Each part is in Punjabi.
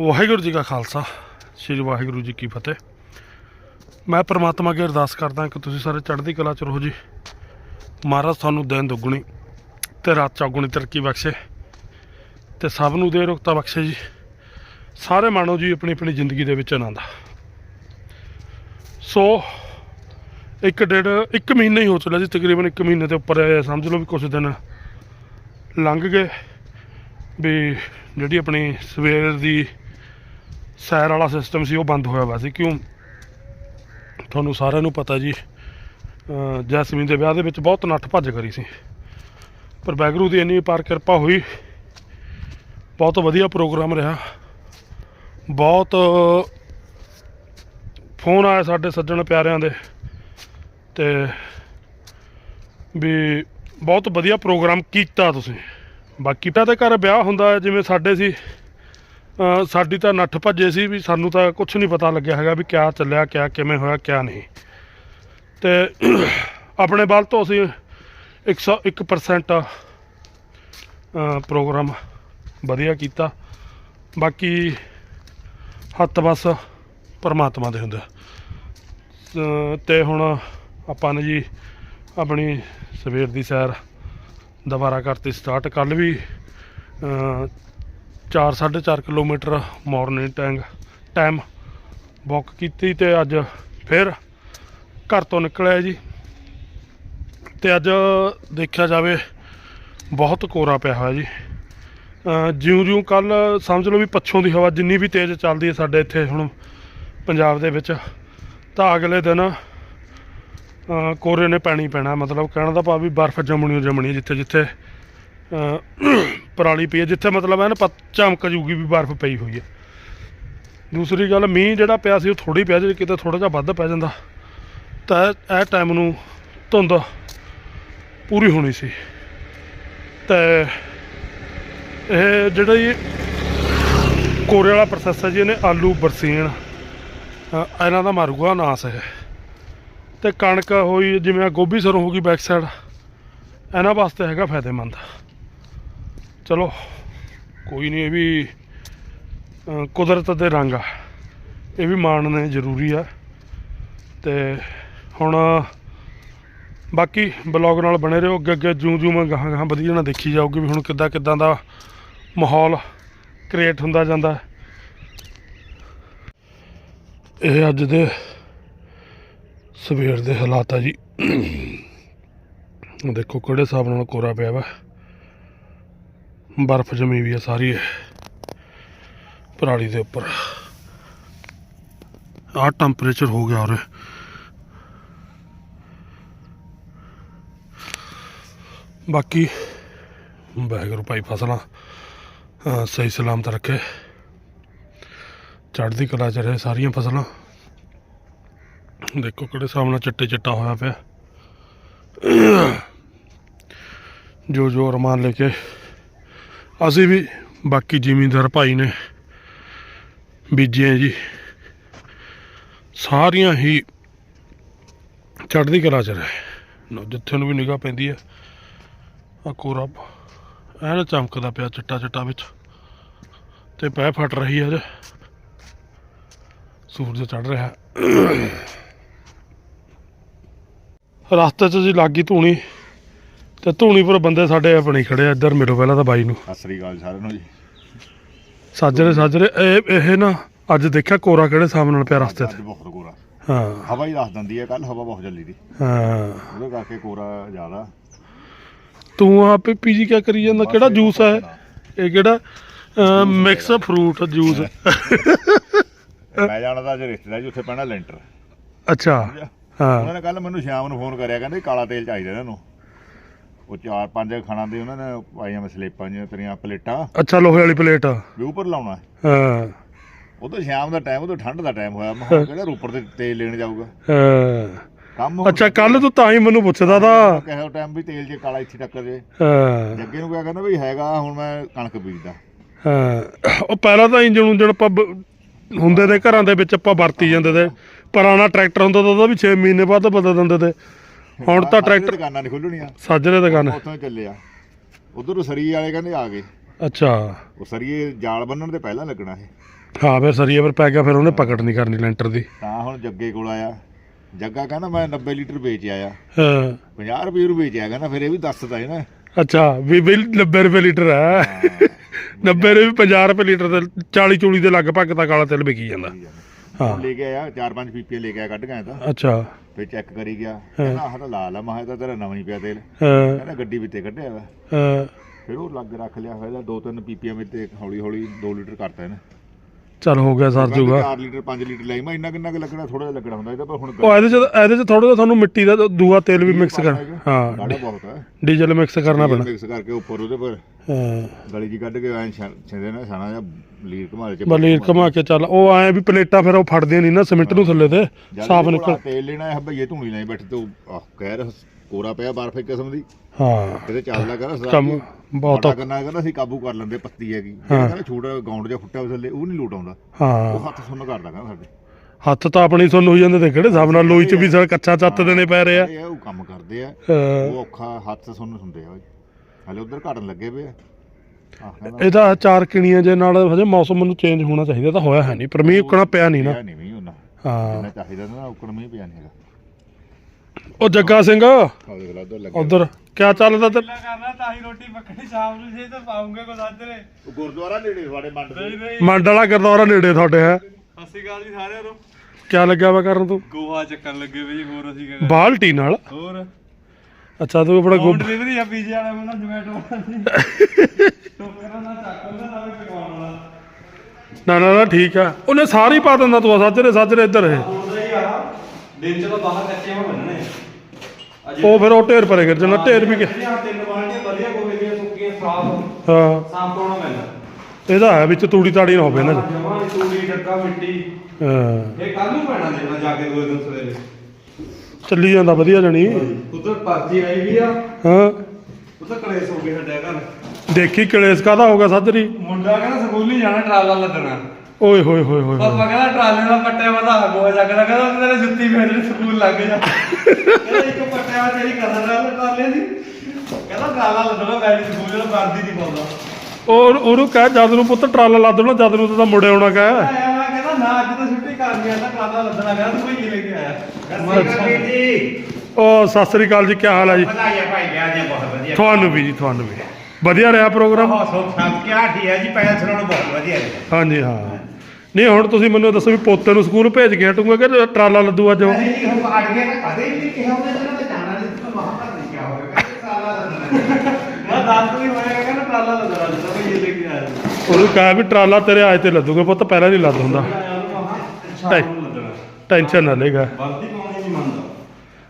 ਵਾਹਿਗੁਰੂ ਜੀ ਕਾ ਖਾਲਸਾ, ਸ੍ਰੀ ਵਾਹਿਗੁਰੂ ਜੀ ਕੀ ਫਤਿਹ। ਮੈਂ ਪ੍ਰਮਾਤਮਾ ਅੱਗੇ ਅਰਦਾਸ ਕਰਦਾ ਕਿ ਤੁਸੀਂ ਸਾਰੇ ਚੜ੍ਹਦੀ ਕਲਾ ਚ ਰਹੋ ਜੀ। ਮਹਾਰਾਜ ਤੁਹਾਨੂੰ ਦਿਨ ਦੁੱਗਣੀ ਤੇ ਰਾਤ ਚੌਗੁਣੀ ਤਰੱਕੀ ਬਖਸ਼ੇ ਤੇ ਸਭ ਨੂੰ ਦੇ ਰੁਕਤਾ ਬਖਸ਼ੇ ਜੀ। ਸਾਰੇ ਮਾਣੋ ਜੀ ਆਪਣੀ ਆਪਣੀ ਜ਼ਿੰਦਗੀ ਦੇ ਵਿੱਚ ਆਨੰਦ ਸੋ, ਇੱਕ ਡੇਢ, ਇੱਕ ਮਹੀਨਾ ਹੀ ਹੋ ਚੱਲਿਆ ਜੀ, ਤਕਰੀਬਨ ਇੱਕ ਮਹੀਨੇ ਦੇ ਉੱਪਰ ਸਮਝ ਲਓ ਵੀ ਕੁਝ ਦਿਨ ਲੰਘ ਗਏ ਵੀ ਜਿਹੜੀ ਆਪਣੀ ਸਵੇਰ ਦੀ ਸੈਰ ਵਾਲਾ ਸਿਸਟਮ ਸੀ, ਉਹ ਬੰਦ ਹੋਇਆ ਵਾ ਸੀ। ਕਿਉਂ? ਤੁਹਾਨੂੰ ਸਾਰਿਆਂ ਨੂੰ ਪਤਾ ਜੀ ਜੈਸਮੀਨ ਦੇ ਵਿਆਹ ਦੇ ਵਿੱਚ ਬਹੁਤ ਨੱਠ ਭੱਜ ਕਰੀ ਸੀ। ਪਰ ਬੈਗਰੂ ਦੀ ਇੰਨੀ ਪਾਰ ਕਿਰਪਾ ਹੋਈ, ਬਹੁਤ ਵਧੀਆ ਪ੍ਰੋਗਰਾਮ ਰਿਹਾ। ਬਹੁਤ ਫੋਨ ਆਇਆ ਸਾਡੇ ਸੱਜਣ ਪਿਆਰਿਆਂ ਦੇ, ਤੇ ਵੀ ਬਹੁਤ ਵਧੀਆ ਪ੍ਰੋਗਰਾਮ ਕੀਤਾ ਤੁਸੀਂ। ਬਾਕੀ ਤਾਂ ਦੇ ਘਰ ਵਿਆਹ ਹੁੰਦਾ ਜਿਵੇਂ ਸਾਡੇ ਸੀ ਸਾਡੀ ਤਾਂ ਨੱਠ ਭੱਜੇ ਸੀ ਵੀ ਸਾਨੂੰ ਤਾਂ ਕੁਝ ਨਹੀਂ ਪਤਾ ਲੱਗਿਆ ਹੈਗਾ ਵੀ ਕਿਆ ਚੱਲਿਆ, ਕਿਆ ਕਿਵੇਂ ਹੋਇਆ, ਕਿਆ ਨਹੀਂ। ਤੇ ਆਪਣੇ ਬਲ ਤੋਂ ਅਸੀਂ 101% ਅਹ ਪ੍ਰੋਗਰਾਮ ਵਧੀਆ ਕੀਤਾ। ਬਾਕੀ ਹੱਥ ਬਸ ਪਰਮਾਤਮਾ ਦੇ ਹੁੰਦਾ। ਅਹ ਤੇ ਹੁਣ ਆਪਾਂ ਨੇ ਜੀ ਆਪਣੀ ਸਵੇਰ ਦੀ ਸੈਰ ਦੁਬਾਰਾ ਕਰਤੀ ਸਟਾਰਟ ਕੱਲ ਵੀ 4 4.5 kilometre morning time time walk ਕੀਤੀ ਤੇ ਅੱਜ ਫਿਰ ਘਰ ਤੋਂ ਨਿਕਲਿਆ ਜੀ। ਤੇ ਅੱਜ ਦੇਖਿਆ ਜਾਵੇ ਬਹੁਤ ਕੋਰਾ ਪਿਆ ਹੋਇਆ ਜੀ। ਜਿਉਂ ਜਿਉਂ ਕੱਲ ਸਮਝ ਲਓ ਵੀ ਪੱਛੋਂ ਦੀ ਹਵਾ ਜਿੰਨੀ ਵੀ ਤੇਜ਼ ਚੱਲਦੀ ਹੈ ਸਾਡੇ ਇੱਥੇ ਹੁਣ ਪੰਜਾਬ ਦੇ ਵਿੱਚ, ਤਾਂ ਅਗਲੇ ਦਿਨ, ਅਹ ਕੋਰੇ ਨੇ ਪੈਣੀ ਪੈਣਾ। ਮਤਲਬ ਕਹਿਣ ਦਾ ਭਾਵ ਵੀ ਬਰਫ਼ ਜੰਮਣੀ ਜੰਮਣੀ ਜਿੱਥੇ ਜਿੱਥੇ ਪਰਾਲੀ ਪਈ ਹੈ, ਜਿੱਥੇ ਮਤਲਬ ਐਨ ਪੱਤ ਚਮਕ ਜੂਗੀ ਵੀ ਬਰਫ਼ ਪਈ ਹੋਈ ਹੈ। ਦੂਸਰੀ ਗੱਲ, ਮੀਂਹ ਜਿਹੜਾ ਪਿਆ ਸੀ ਉਹ ਥੋੜੀ ਪਿਆ ਜੇ, ਕਿਤੇ ਥੋੜਾ ਜਿਹਾ ਵੱਧ ਪੈ ਜਾਂਦਾ। ਤਾਂ ਇਹ- ਟਾਈਮ ਨੂੰ ਧੁੰਦ ਪੂਰੀ ਹੋਣੀ ਸੀ। ਤੇ ਇਹ ਜਿਹੜਾ ਜੀ ਕੋਰੇ ਵਾਲਾ ਪ੍ਰੋਸੈਸ ਹੈ ਜੀ, ਇਹਨੇ ਆਲੂ, ਬਰਸੀਨ ਇਹਨਾਂ ਦਾ ਮਾਰੂਗਾ ਨਾਸ ਹੈ ਤੇ ਕਣਕ ਹੋਈ, ਜਿਵੇਂ ਗੋਭੀ ਸਰੋਂ ਹੋ ਗਈ ਬੈਕ ਸਾਈਡ ਇਹਨਾਂ ਵਾਸਤੇ ਹੈਗਾ ਫਾਇਦੇਮੰਦ। ਚਲੋ, ਕੋਈ ਨਹੀਂ, ਇਹ ਵੀ ਕੁਦਰਤ ਦੇ ਰੰਗ ਆ। ਇਹ ਵੀ ਮਾਣਨੇ ਜ਼ਰੂਰੀ ਆ। ਤੇ ਹੁਣ, ਬਾਕੀ ਬਲੌਗ ਨਾਲ ਬਣੇ ਰਹੋ। ਅੱਗੇ ਅੱਗੇ ਜੂੰ ਜੂੰ ਮੈਂ ਗਾਹਾਂ ਗਾਹਾਂ ਵਧੀਆ ਨਾਲ ਦੇਖੀ ਜਾਊਗੀ ਵੀ ਹੁਣ ਕਿੱਦਾਂ ਕਿੱਦਾਂ ਦਾ ਮਾਹੌਲ ਕ੍ਰੀਏਟ ਹੁੰਦਾ ਜਾਂਦਾ। ਇਹ ਅੱਜ ਦੇ ਸਵੇਰ ਦੇ ਹਾਲਾਤ ਆ ਜੀ। ਦੇਖੋ ਕਿਹੜੇ ਹਿਸਾਬ ਨਾਲ ਕੋਰਾ ਪਿਆ ਵਾ। ਬਰਫ਼ ਜਮੀ ਵੀ ਆ ਸਾਰੀ ਇਹ ਪਰਾਲੀ ਦੇ ਉੱਪਰ ਆਹ ਟੈਂਪਰੇਚਰ ਹੋ ਗਿਆ ਔਰ ਬਾਕੀ ਵਾਹਿਗੁਰੂ ਭਾਈ ਫਸਲਾਂ ਅਹ ਸਹੀ ਸਲਾਮਤ ਰੱਖੇ ਚੜ੍ਹਦੀ ਕਲਾ ਚ ਰਹੇ ਸਾਰੀਆਂ ਫਸਲਾਂ ਦੇਖੋ ਕਿਹੜੇ ਹਿਸਾਬ ਨਾਲ ਚਿੱਟੇ ਚਿੱਟਾ ਹੋਇਆ ਪਿਆ ਜੋ ਜੋ ਅਰਮਾਨ ਲੈ ਕੇ ਅਸੀਂ ਵੀ ਬਾਕੀ ਜ਼ਿਮੀਂਦਾਰ ਭਾਈ ਨੇ ਬੀਜੇ ਜੀ। ਸਾਰੀਆਂ ਹੀ ਚੜ੍ਹਦੀ ਕਲਾ ਚ ਰਹੇ। ਜਿੱਥੇ ਨੂੰ ਵੀ ਨਿਗਾਹ ਪੈਂਦੀ ਹੈ ਆ ਕੋਰਾ ਐਨ ਚਮਕਦਾ ਪਿਆ ਚਿੱਟਾ ਚਿੱਟਾ ਵਿੱਚ। ਤੇ ਪੈ ਫਟ ਰਹੀ ਹੈ ਸੂਰਜ ਚੜ ਰਿਹਾ। ਰਸਤੇ 'ਚ ਜੀ ਲੱਗੀ ਧੂਣੀ। ਤੇ ਧੂਣੀ ਪਰ ਬੰਦੇ ਸਾਡੇ ਆਪਣੇ ਖੜੇ ਆ ਇੱਧਰ ਮਿਲੋ ਪਹਿਲਾਂ ਤਾਂ ਬਾਈ ਨੂੰ। ਸਤਿ ਸ੍ਰੀ ਅਕਾਲ ਸਾਰਿਆਂ ਨੂੰ ਜੀ। ਸਾਜਰੇ ਸਾਜਰੇ ਇਹ ਇਹ ਨਾ ਅੱਜ ਦੇਖਿਆ ਕੋਰਾ ਕਿਹੜੇ ਹਿਸਾਬ ਨਾਲ ਪਿਆ ਰਸਤੇ ਅੱਜ 'ਤੇ? ਬਹੁਤ ਕੋਰਾ। ਹਾਂ। ਹਵਾ ਹੀ ਦੱਸ ਦਿੰਦੀ ਹੈ ਕੱਲ ਹਵਾ ਬਹੁਤ ਚੱਲੀ ਦੀ। ਹਾਂ। ਉਹਦੇ ਕਰਕੇ ਕੋਰਾ ਜ਼ਿਆਦਾ। ਤੂੰ ਆਪੇ ਪੀਜੀ ਕਿਆ ਕਰੀ ਜਾਂਦਾ? ਕਿਹੜਾ ਜੂਸ ਹੈ ਇਹ? ਕਿਹੜਾ? Mix fruit juice. ਮੈਂ ਜਾਣਾ ਤਾਂ ਅੱਜ ਰਿਸ਼ਤੇਦਾਰ ਜੀ ਉੱਥੇ ਪੈਣਾ ਲੈਂਟਰ। ਅੱਛਾ। ਹਾਂ। ਉਹਨਾਂ ਨੇ ਕੱਲ ਮੈਨੂੰ ਸ਼ਾਮ ਨੂੰ ਫੋਨ ਕਰਿਆ ਕਹਿੰਦੇ ਕਾਲਾ ਤੇਲ ਚਾਹੀਦਾ ਇਹਨਾਂ ਨੂੰ। ਉਹ ਚਾਰ ਪੰਜ ਖਾਣਾ ਦੇ ਉਹਨਾਂ ਨੇ ਪਾਈਆਂ ਮੈਂ ਸਲੇਪਾਂ ਜਿਹੀਆਂ ਤੇਰੀਆਂ ਪਲੇਟਾਂ। ਅੱਛਾ ਲੋਹੇ ਵਾਲੀ ਪਲੇਟ ਵੀ ਉੱਪਰ ਲਾਉਣਾ ਹੈ। ਉਹ ਤਾਂ ਸ਼ਾਮ ਦਾ ਟਾਈਮ ਉਹ ਤਾਂ ਠੰਡ ਦਾ ਟਾਈਮ ਹੋਇਆ। ਮੈਂ ਕਿਹਾ ਕਿਹੜਾ ਰੋਪੜ ਤੇ ਤੇਲ ਲੈਣ ਜਾਊਗਾ। ਹਾਂ। ਕੰਮ ਅੱਛਾ ਕੱਲ ਤੂੰ ਤਾਂ ਹੀ ਮੈਨੂੰ ਪੁੱਛਦਾ ਤਾ। ਕਿਹੋ ਟਾਈਮ ਵੀ ਤੇਲ 'ਚ ਕਾਲਾ ਇੱਥੇ ਟੱਕਰ ਜੇ। ਹਾਂ। ਜੱਗੇ ਨੂੰ ਕਿਹਾ ਕਹਿੰਦਾ ਵੀ ਹੈਗਾ ਹੁਣ ਮੈਂ ਕਣਕ ਬੀਜਦਾ। ਹਾਂ। ਉਹ ਪਹਿਲਾਂ ਤਾਂ ਇੰਜਣ ਉਂਜਣ ਆਪਾਂ ਬ- ਹੁੰਦੇ ਦੇ ਘਰਾਂ ਦੇ ਵਿੱਚ ਆਪਾਂ ਵਰਤੀ ਜਾਂਦੇ ਤੇ। ਪੁਰਾਣਾ ਟਰੈਕਟਰ ਹੁੰਦਾ ਤਾਂ ਉਹਦਾ ਵੀ 6 ਮਹੀਨੇ ਬਾਅਦ ਬਦਲ ਦਿੰਦੇ ਤੇ। ਹੁਣ ਤਾਂ ਟਰੈਕਟਰ ਦੁਕਾਨਾਂ ਨਹੀਂ ਖੁੱਲਣੀਆਂ ਸਾਜਰੇ ਦੁਕਾਨ। ਉੱਥੋਂ ਚੱਲੇ ਆ। ਉਧਰ ਸਰੀ ਵਾਲੇ ਕਹਿੰਦੇ ਆ ਗਏ। ਅੱਛਾ। ਉਹ ਸਰੀਏ ਜਾਲ ਬੰਨਣ ਤੇ ਪਹਿਲਾਂ ਲੱਗਣਾ ਇਹ ਹਾਂ ਫਿਰ ਸਰੀਏ ਪਰ ਪੈ ਗਿਆ ਫਿਰ ਉਹਨੇ ਪਕੜ ਨਹੀਂ ਕਰਨੀ ਲੈਂਟਰ ਦੀ। ਤਾਂ ਹੁਣ ਜੱਗੇ ਕੋਲ ਆਇਆ। ਜੱਗਾ ਕਹਿੰਦਾ ਮੈਂ 90 ਲੀਟਰ ਵੇਚ ਆਇਆ। ਹਾਂ। 50 ਰੁਪਏ ਨੂੰ ਵੇਚ ਆਇਆ। ਕਹਿੰਦਾ ਫਿਰ ਇਹ ਵੀ ਦੱਸਦਾ ਹੈ ਨਾ। ਅੱਛਾ ਵੀ ਬਿੱਲ 90 ਰੁਪਏ ਲੀਟਰ ਹੈ। 90 ਦੇ ਵੀ 50 ਰੁਪਏ ਲੀਟਰ ਤੇ 40 ਚੂਲੀ ਦੇ ਲਗਭਗ ਤਾਂ ਕਾਲਾ ਤੇਲ ਵਿਕੀ ਜਾਂਦਾ। ਹਾਂ। ਲੈ ਕੇ ਆਇਆ ਚਾਰ ਪੰਜ ਪੀਪੀਏ ਲੈ ਕੇ ਆਇਆ ਕੱਢ ਗਿਆ ਤਾਂ। ਅੱਛਾ। ਫਿਰ ਚੈੱਕ ਕਰੀ ਗਿਆ। ਕਹਿੰਦਾ ਆਹ ਤਾਂ ਲਾਲ ਆ ਮੈਂ ਕਿਹਾ ਇਹ ਤਾਂ ਤੇਰਾ ਨਵਾਂ ਹੀ ਪਿਆ ਤੇਲ। ਹਾਂ। ਕਹਿੰਦਾ ਗੱਡੀ ਵਿੱਚੇ ਕੱਢਿਆ ਵਾ। ਹਾਂ। ਫਿਰ ਉਹ ਲੱਗ ਰੱਖ ਲਿਆ ਹੋਇਆ ਦੋ ਤਿੰਨ ਪੀਪੀਆਂ ਵਿੱਚ ਤੇ ਹੌਲੀ ਹੌਲੀ 2 ਲੀਟਰ ਕਰਤਾ ਇਹਨੇ। ਚੱਲ ਹੋ ਗਿਆ ਸਰ ਜੂਗਾ। 4 ਲੀਟਰ 5 ਲੀਟਰ ਲਈ ਮੈਂ ਇੰਨਾ ਕਿੰਨਾ ਕੁ ਲੱਗਣਾ ਥੋੜਾ ਜਿਹਾ ਲੱਗਣਾ ਹੁੰਦਾ ਇਹਦਾ ਪਰ ਹੁਣ ਉਹ ਇਹਦੇ ਚ ਇਹਦੇ ਚ ਥੋੜਾ ਜਿਹਾ ਤੁਹਾਨੂੰ ਮਿੱਟੀ ਦਾ ਦੂਆ ਤੇਲ ਵੀ ਮਿਕਸ ਕਰ ਹਾਂ। ਗਾੜਾ ਬਹੁਤ ਹੈ। ਡੀਜ਼ਲ ਮਿਕਸ ਕਰਨਾ ਪੈਣਾ। ਮਿਕਸ ਕਰਕੇ ਉੱਪਰ ਉਹਦੇ ਪਰ ਹਾਂ। ਗਲੀ ਜੀ ਕੱਢ ਕੇ ਐ ਛਿੰਦੇ ਨਾ ਛਾਣਾ ਜਾਂ ਲੀਰ ਘਮਾਲੇ ਚ ਬਲੀਰ ਘਮਾ ਕੇ ਚੱਲ। ਉਹ ਆਏ ਵੀ ਪਲੇਟਾਂ ਫਿਰ ਉਹ ਫੜਦੀਆਂ ਨਹੀਂ ਨਾ ਸਿਮੈਂਟ ਨੂੰ ਥੱਲੇ ਤੇ ਸਾਫ਼ ਨਿਕਲ ਤੇਲ ਲੈਣਾ ਹੈ ਭਈਏ ਧੂਣੀ ਲਈ ਬੈਠੇ ਤੂੰ ਕਹਿ ਕੋਰਾ ਪਿਆ ਬਰਫ ਇੱਕ ਕਿਸਮ ਦੀ। ਹਾਂ। ਕਿਤੇ ਚੱਲਦਾ ਕਰ ਕੰਮ ਬਹੁਤ ਬਹੁਤ ਕਰਨਾ ਕਹਿੰਦਾ ਅਸੀਂ ਕਾਬੂ ਕਰ ਲੈਂਦੇ ਪੱਤੀ ਹੈਗੀ। ਜਿਹੜਾ ਕਹਿੰਦਾ ਛੋਟਾ ਗਾਉਂਡ ਜਿਹਾ ਫੁੱਟਿਆ ਹੋਇਆ ਥੱਲੇ ਉਹ ਨਹੀਂ ਲੋਟ ਆਉਂਦਾ। ਹਾਂ। ਉਹ ਹੱਥ ਸੁੰਨ ਕਰਦਾ ਕਹਿੰਦਾ ਸਾਡੇ। ਹੱਥ ਤਾਂ ਆਪਣੀ ਸੁੰਨ ਹੋਈ ਜਾਂਦੇ ਤੇ ਕਿਹੜੇ ਹਿਸਾਬ ਨਾਲ ਲੋਈ ਚ ਵੀ ਸਰ ਕੱਚਾ ਚੱਤ ਦੇਣੇ ਪੈ ਰਹੇ ਆ। ਇਹ ਉਹ ਕੰਮ ਕਰਦੇ ਆ। ਹਾਂ। ਉਹ ਔਖਾ ਹੱਥ ਸੁੰਨ ਹੁੰਦੇ ਆ ਹਲੇ ਉਧਰ ਘਟਣ ਲੱਗੇ ਪਏ ਆ। ਆਹ ਕਹਿੰਦਾ ਇਹਦਾ ਚਾਰ ਕਿਣੀਆਂ ਜੇ ਨਾਲ ਹਜੇ ਮੌਸਮ ਨੂੰ ਚੇਂਜ ਹੋਣਾ ਚਾਹੀਦਾ ਤਾਂ ਹੋਇਆ ਹੈ ਨਹੀਂ। ਪਰ ਮੀਂਹ ਉਕਣਾ ਪਿਆ ਨਹੀਂ ਨਾ। ਪਿਆ ਨਹੀਂ ਉਹਨਾਂ ਹਾਂ। ਜਿੰਨਾ ਚਾਹੀਦਾ ਨਾ ਉਕਣ ਮੀਂਹ ਪਿਆ ਨਹੀਂ ਹੈਗਾ। ਉਹ ਜੱਗਾ ਸਿੰਘ। ਆਹ ਦੇਖ ਲਾ ਉਧਰ ਲੱਗੇ ਉਧਰ। ਕਿਆ ਚੱਲਦਾ ਤੇ? ਕਰਨਾ ਤਾਂ ਹੀ ਰੋਟੀ ਪੱਕਣੀ ਸ਼ਾਮ ਨੂੰ ਜੇ ਤਾਂ ਪਾਉਂਗੇ ਕੋ ਸਾਜਰੇ ਉਹ ਗੁਰਦੁਆਰਾ ਨੇੜੇ ਤੁਹਾਡੇ ਮੰਡ ਦੇ। ਨਹੀਂ ਮੰਡ ਵਾਲਾ ਗੁਰਦੁਆਰਾ ਨੇੜੇ ਤੁਹਾਡੇ ਹੈ। ਸਤਿ ਸ਼੍ਰੀ ਅਕਾਲ ਜੀ ਸਾਰਿਆਂ ਨੂੰ। ਕਿਆ ਲੱਗਿਆ ਵਾ ਕਰਨ ਤੂੰ? ਗੋਹਾ ਚੱਕਣ ਲੱਗੇ ਵੀ ਜੀ ਹੋਰ ਅਸੀਂ ਕਿਆ ਬਾਲਟੀ ਨਾਲ? ਹੋਰ? ਅੱਛਾ ਤੂੰ ਆਪਣਾ ਹੋਮ ਗੋਬ ਡਿਲੀਵਰੀ ਆ ਪੀਜ਼ੇ ਵਾਲਾ ਮੈਂ ਜਮੈਟੋ ਵਾਲਾ ਟੋਕਰਾ ਨਾ ਚੱਕ ਉਹਦਾ ਨਾਲੇ ਪਕਾਉਣ ਵਾਲਾ। ਨਾ ਨਾ ਨਾ ਠੀਕ ਆ। ਉਹਨੇ ਸਾਰੀ ਪਾ ਦਿੰਦਾ ਤੂੰ ਸਾਜਰੇ ਸਾਜਰੇ ਇੱਧਰ ਇਹ। ਹੁੰਦਾ ਹੀ ਆ। ਦਿਨ ਚ ਤਾਂ ਬਾਹਰ ਕੱਚੇ ਹੋ ਬੰਨਣੇ ਉਹ ਫਿਰ ਉਹ ਢੇਰ ਭਰੇ ਕਰ ਜਨਾ ਢੇਰ ਵੀ ਕਿ- ਜਿਹੜੀਆਂ ਤਿੰਨ ਬਾਲਟੀਆਂ ਵਧੀਆ ਗੋਹੇ ਦੀਆਂ ਸੁੱਕੀਆਂ ਸਾਫ਼ ਹਾਂ। ਸਾਫ਼ ਪਾਉਣਾ ਪੈਂਦਾ ਇਹਦਾ ਹੈ ਵਿੱਚ ਤੂੜੀ ਤਾੜੀ ਨਾ ਹੋਵੇ ਨਾ ਜਮਾ ਤੂੜੀ ਡੱਕਾ ਮਿੱਟੀ। ਹਾਂ। ਇਹ ਕੱਲ ਨੂੰ ਪੈਣਾ ਦੇਖਣਾ ਜਾ ਕੇ ਦੋ ਦਿਨ ਸਵੇਰੇ। ਚੱਲੀ ਜਾਂਦਾ ਵਧੀਆ ਜਣੀ। ਉਧਰ ਪਰਚੀ ਆਈ ਵੀ ਆ। ਹਾਂ। ਉਧਰ ਕਲੇਸ਼ ਹੋ ਗਿਆ ਸਾਡੇ ਘਰ। ਦੇਖੀ ਕਲੇਸ਼ ਕਾਦਾ ਹੋਗਾ ਸਾਜਰੀ ਮੁੰਡਾ ਕਹਿੰਦਾ ਸਕੂਲ ਨਹੀਂ ਜਾਣਾ ਟਰਾਲਾ ਲੱਦਣਾ। ਓਏ ਹੋਏ ਹੋਏ ਹੋਏ ਹੋਏ। ਪਾਪਾ ਕਹਿੰਦਾ ਟਰਾਲੇ ਦਾ ਪੱਟਿਆ ਵਧਾ ਗੋਆ ਚੱਕਦਾ ਕਹਿੰਦਾ ਤੇਰੇ ਜੁੱਤੀ ਫੇਰਨੀ ਸਕੂਲ ਲੱਗ ਜਾ। ਕਹਿੰਦਾ ਇੱਕ ਪੱਟਿਆ ਵਾ ਤੇਰੀ ਕਦਰ ਨਾਲ ਟਰਾਲੇ ਦੀ। ਕਹਿੰਦਾ ਟਰਾਲਾ ਲੱਦਣਾ ਬੈਠ ਸਕੂਲ ਦਾ ਵਰਦੀ ਨਹੀਂ ਪਾਉਂਦਾ। ਉਹ ਉਹਨੂੰ ਕਹਿ ਜਦ ਨੂੰ ਪੁੱਤ ਟਰਾਲਾ ਲਾ ਦੇਣਾ ਜਦ ਨੂੰ ਤਾਂ ਮੁੜੇ ਆਉਣਾ ਕਹਿ। ਆਇਆ ਮੈਂ ਕਹਿੰਦਾ ਨਾ ਅੱਜ ਤਾਂ ਛੁੱਟੀ ਕਰ ਗਿਆ ਤਾਂ ਟਰਾਲਾ ਲੱਦਣਾ ਕਹਿੰਦਾ ਤੂੰ ਕੋਈ ਲੈ ਕੇ ਆਇਆ। ਜੀ। ਉਹ ਸਤਿ ਸ੍ਰੀ ਅਕਾਲ ਜੀ ਕੀ ਹਾਲ ਹੈ ਜੀ? ਵਧਾਈਆਂ ਭਾਈ ਗਿਆ ਜੀ ਬਹੁਤ ਵਧੀਆ। ਤੁਹਾਨੂੰ ਵੀ ਜੀ ਤੁਹਾਨੂੰ ਵੀ। ਵਧੀਆ ਰਿਹਾ ਪ੍ਰੋਗਰਾਮ? ਬਹੁਤ ਸੋਖ ਸਾਥ ਕਿਆ ਠੀਕ ਹੈ ਜੀ ਪਹਿਲਾਂ ਸੁਣਾਉਣ ਬਹੁਤ ਵਧੀਆ ਰਿਹਾ। ਹਾਂਜੀ ਹਾਂ। ਨਹੀਂ ਹੁਣ ਤੁਸੀਂ ਮੈਨੂੰ ਦੱਸੋ ਵੀ ਪੋਤੇ ਨੂੰ ਸਕੂਲ ਭੇਜ ਕੇ ਹਟੂਗਾ ਕਿ ਟਰਾਲਾ ਲੱਦੂ ਅੱਜ ਉਹ? ਨਹੀਂ ਜੀ ਹੁਣ ਅੜ ਗਿਆ ਤਾਂ ਕਦੇ ਵੀ ਕਿਹਾ ਉਹਨੇ ਜਿਹੜਾ ਮੈਂ ਜਾਣਾ ਨਹੀਂ ਤਾਂ ਵਹਾਂ ਨਹੀਂ ਕਿਹਾ ਮੈਂ ਦੱਸ ਵੀ ਹੋਇਆ ਕਹਿੰਦਾ ਟਰਾਲਾ ਲੱਦਣਾ ਜਿੱਦਾਂ ਕੋਈ ਲੈ ਕੇ ਆਇਆ ਉਹਨੂੰ ਕਹਿ ਵੀ ਟਰਾਲਾ ਤੇਰੇ ਆਏ ਤੇ ਲੱਦੂਗਾ ਪੁੱਤ ਪਹਿਲਾਂ ਨਹੀਂ ਲੱਦ ਹੁੰਦਾ। ਨੂੰ ਟੈਨਸ਼ਨ ਨਾ ਲੈਗਾ ਵਰਦੀ ਪਾਉਣੀ ਨਹੀਂ ਮੰਨਦਾ।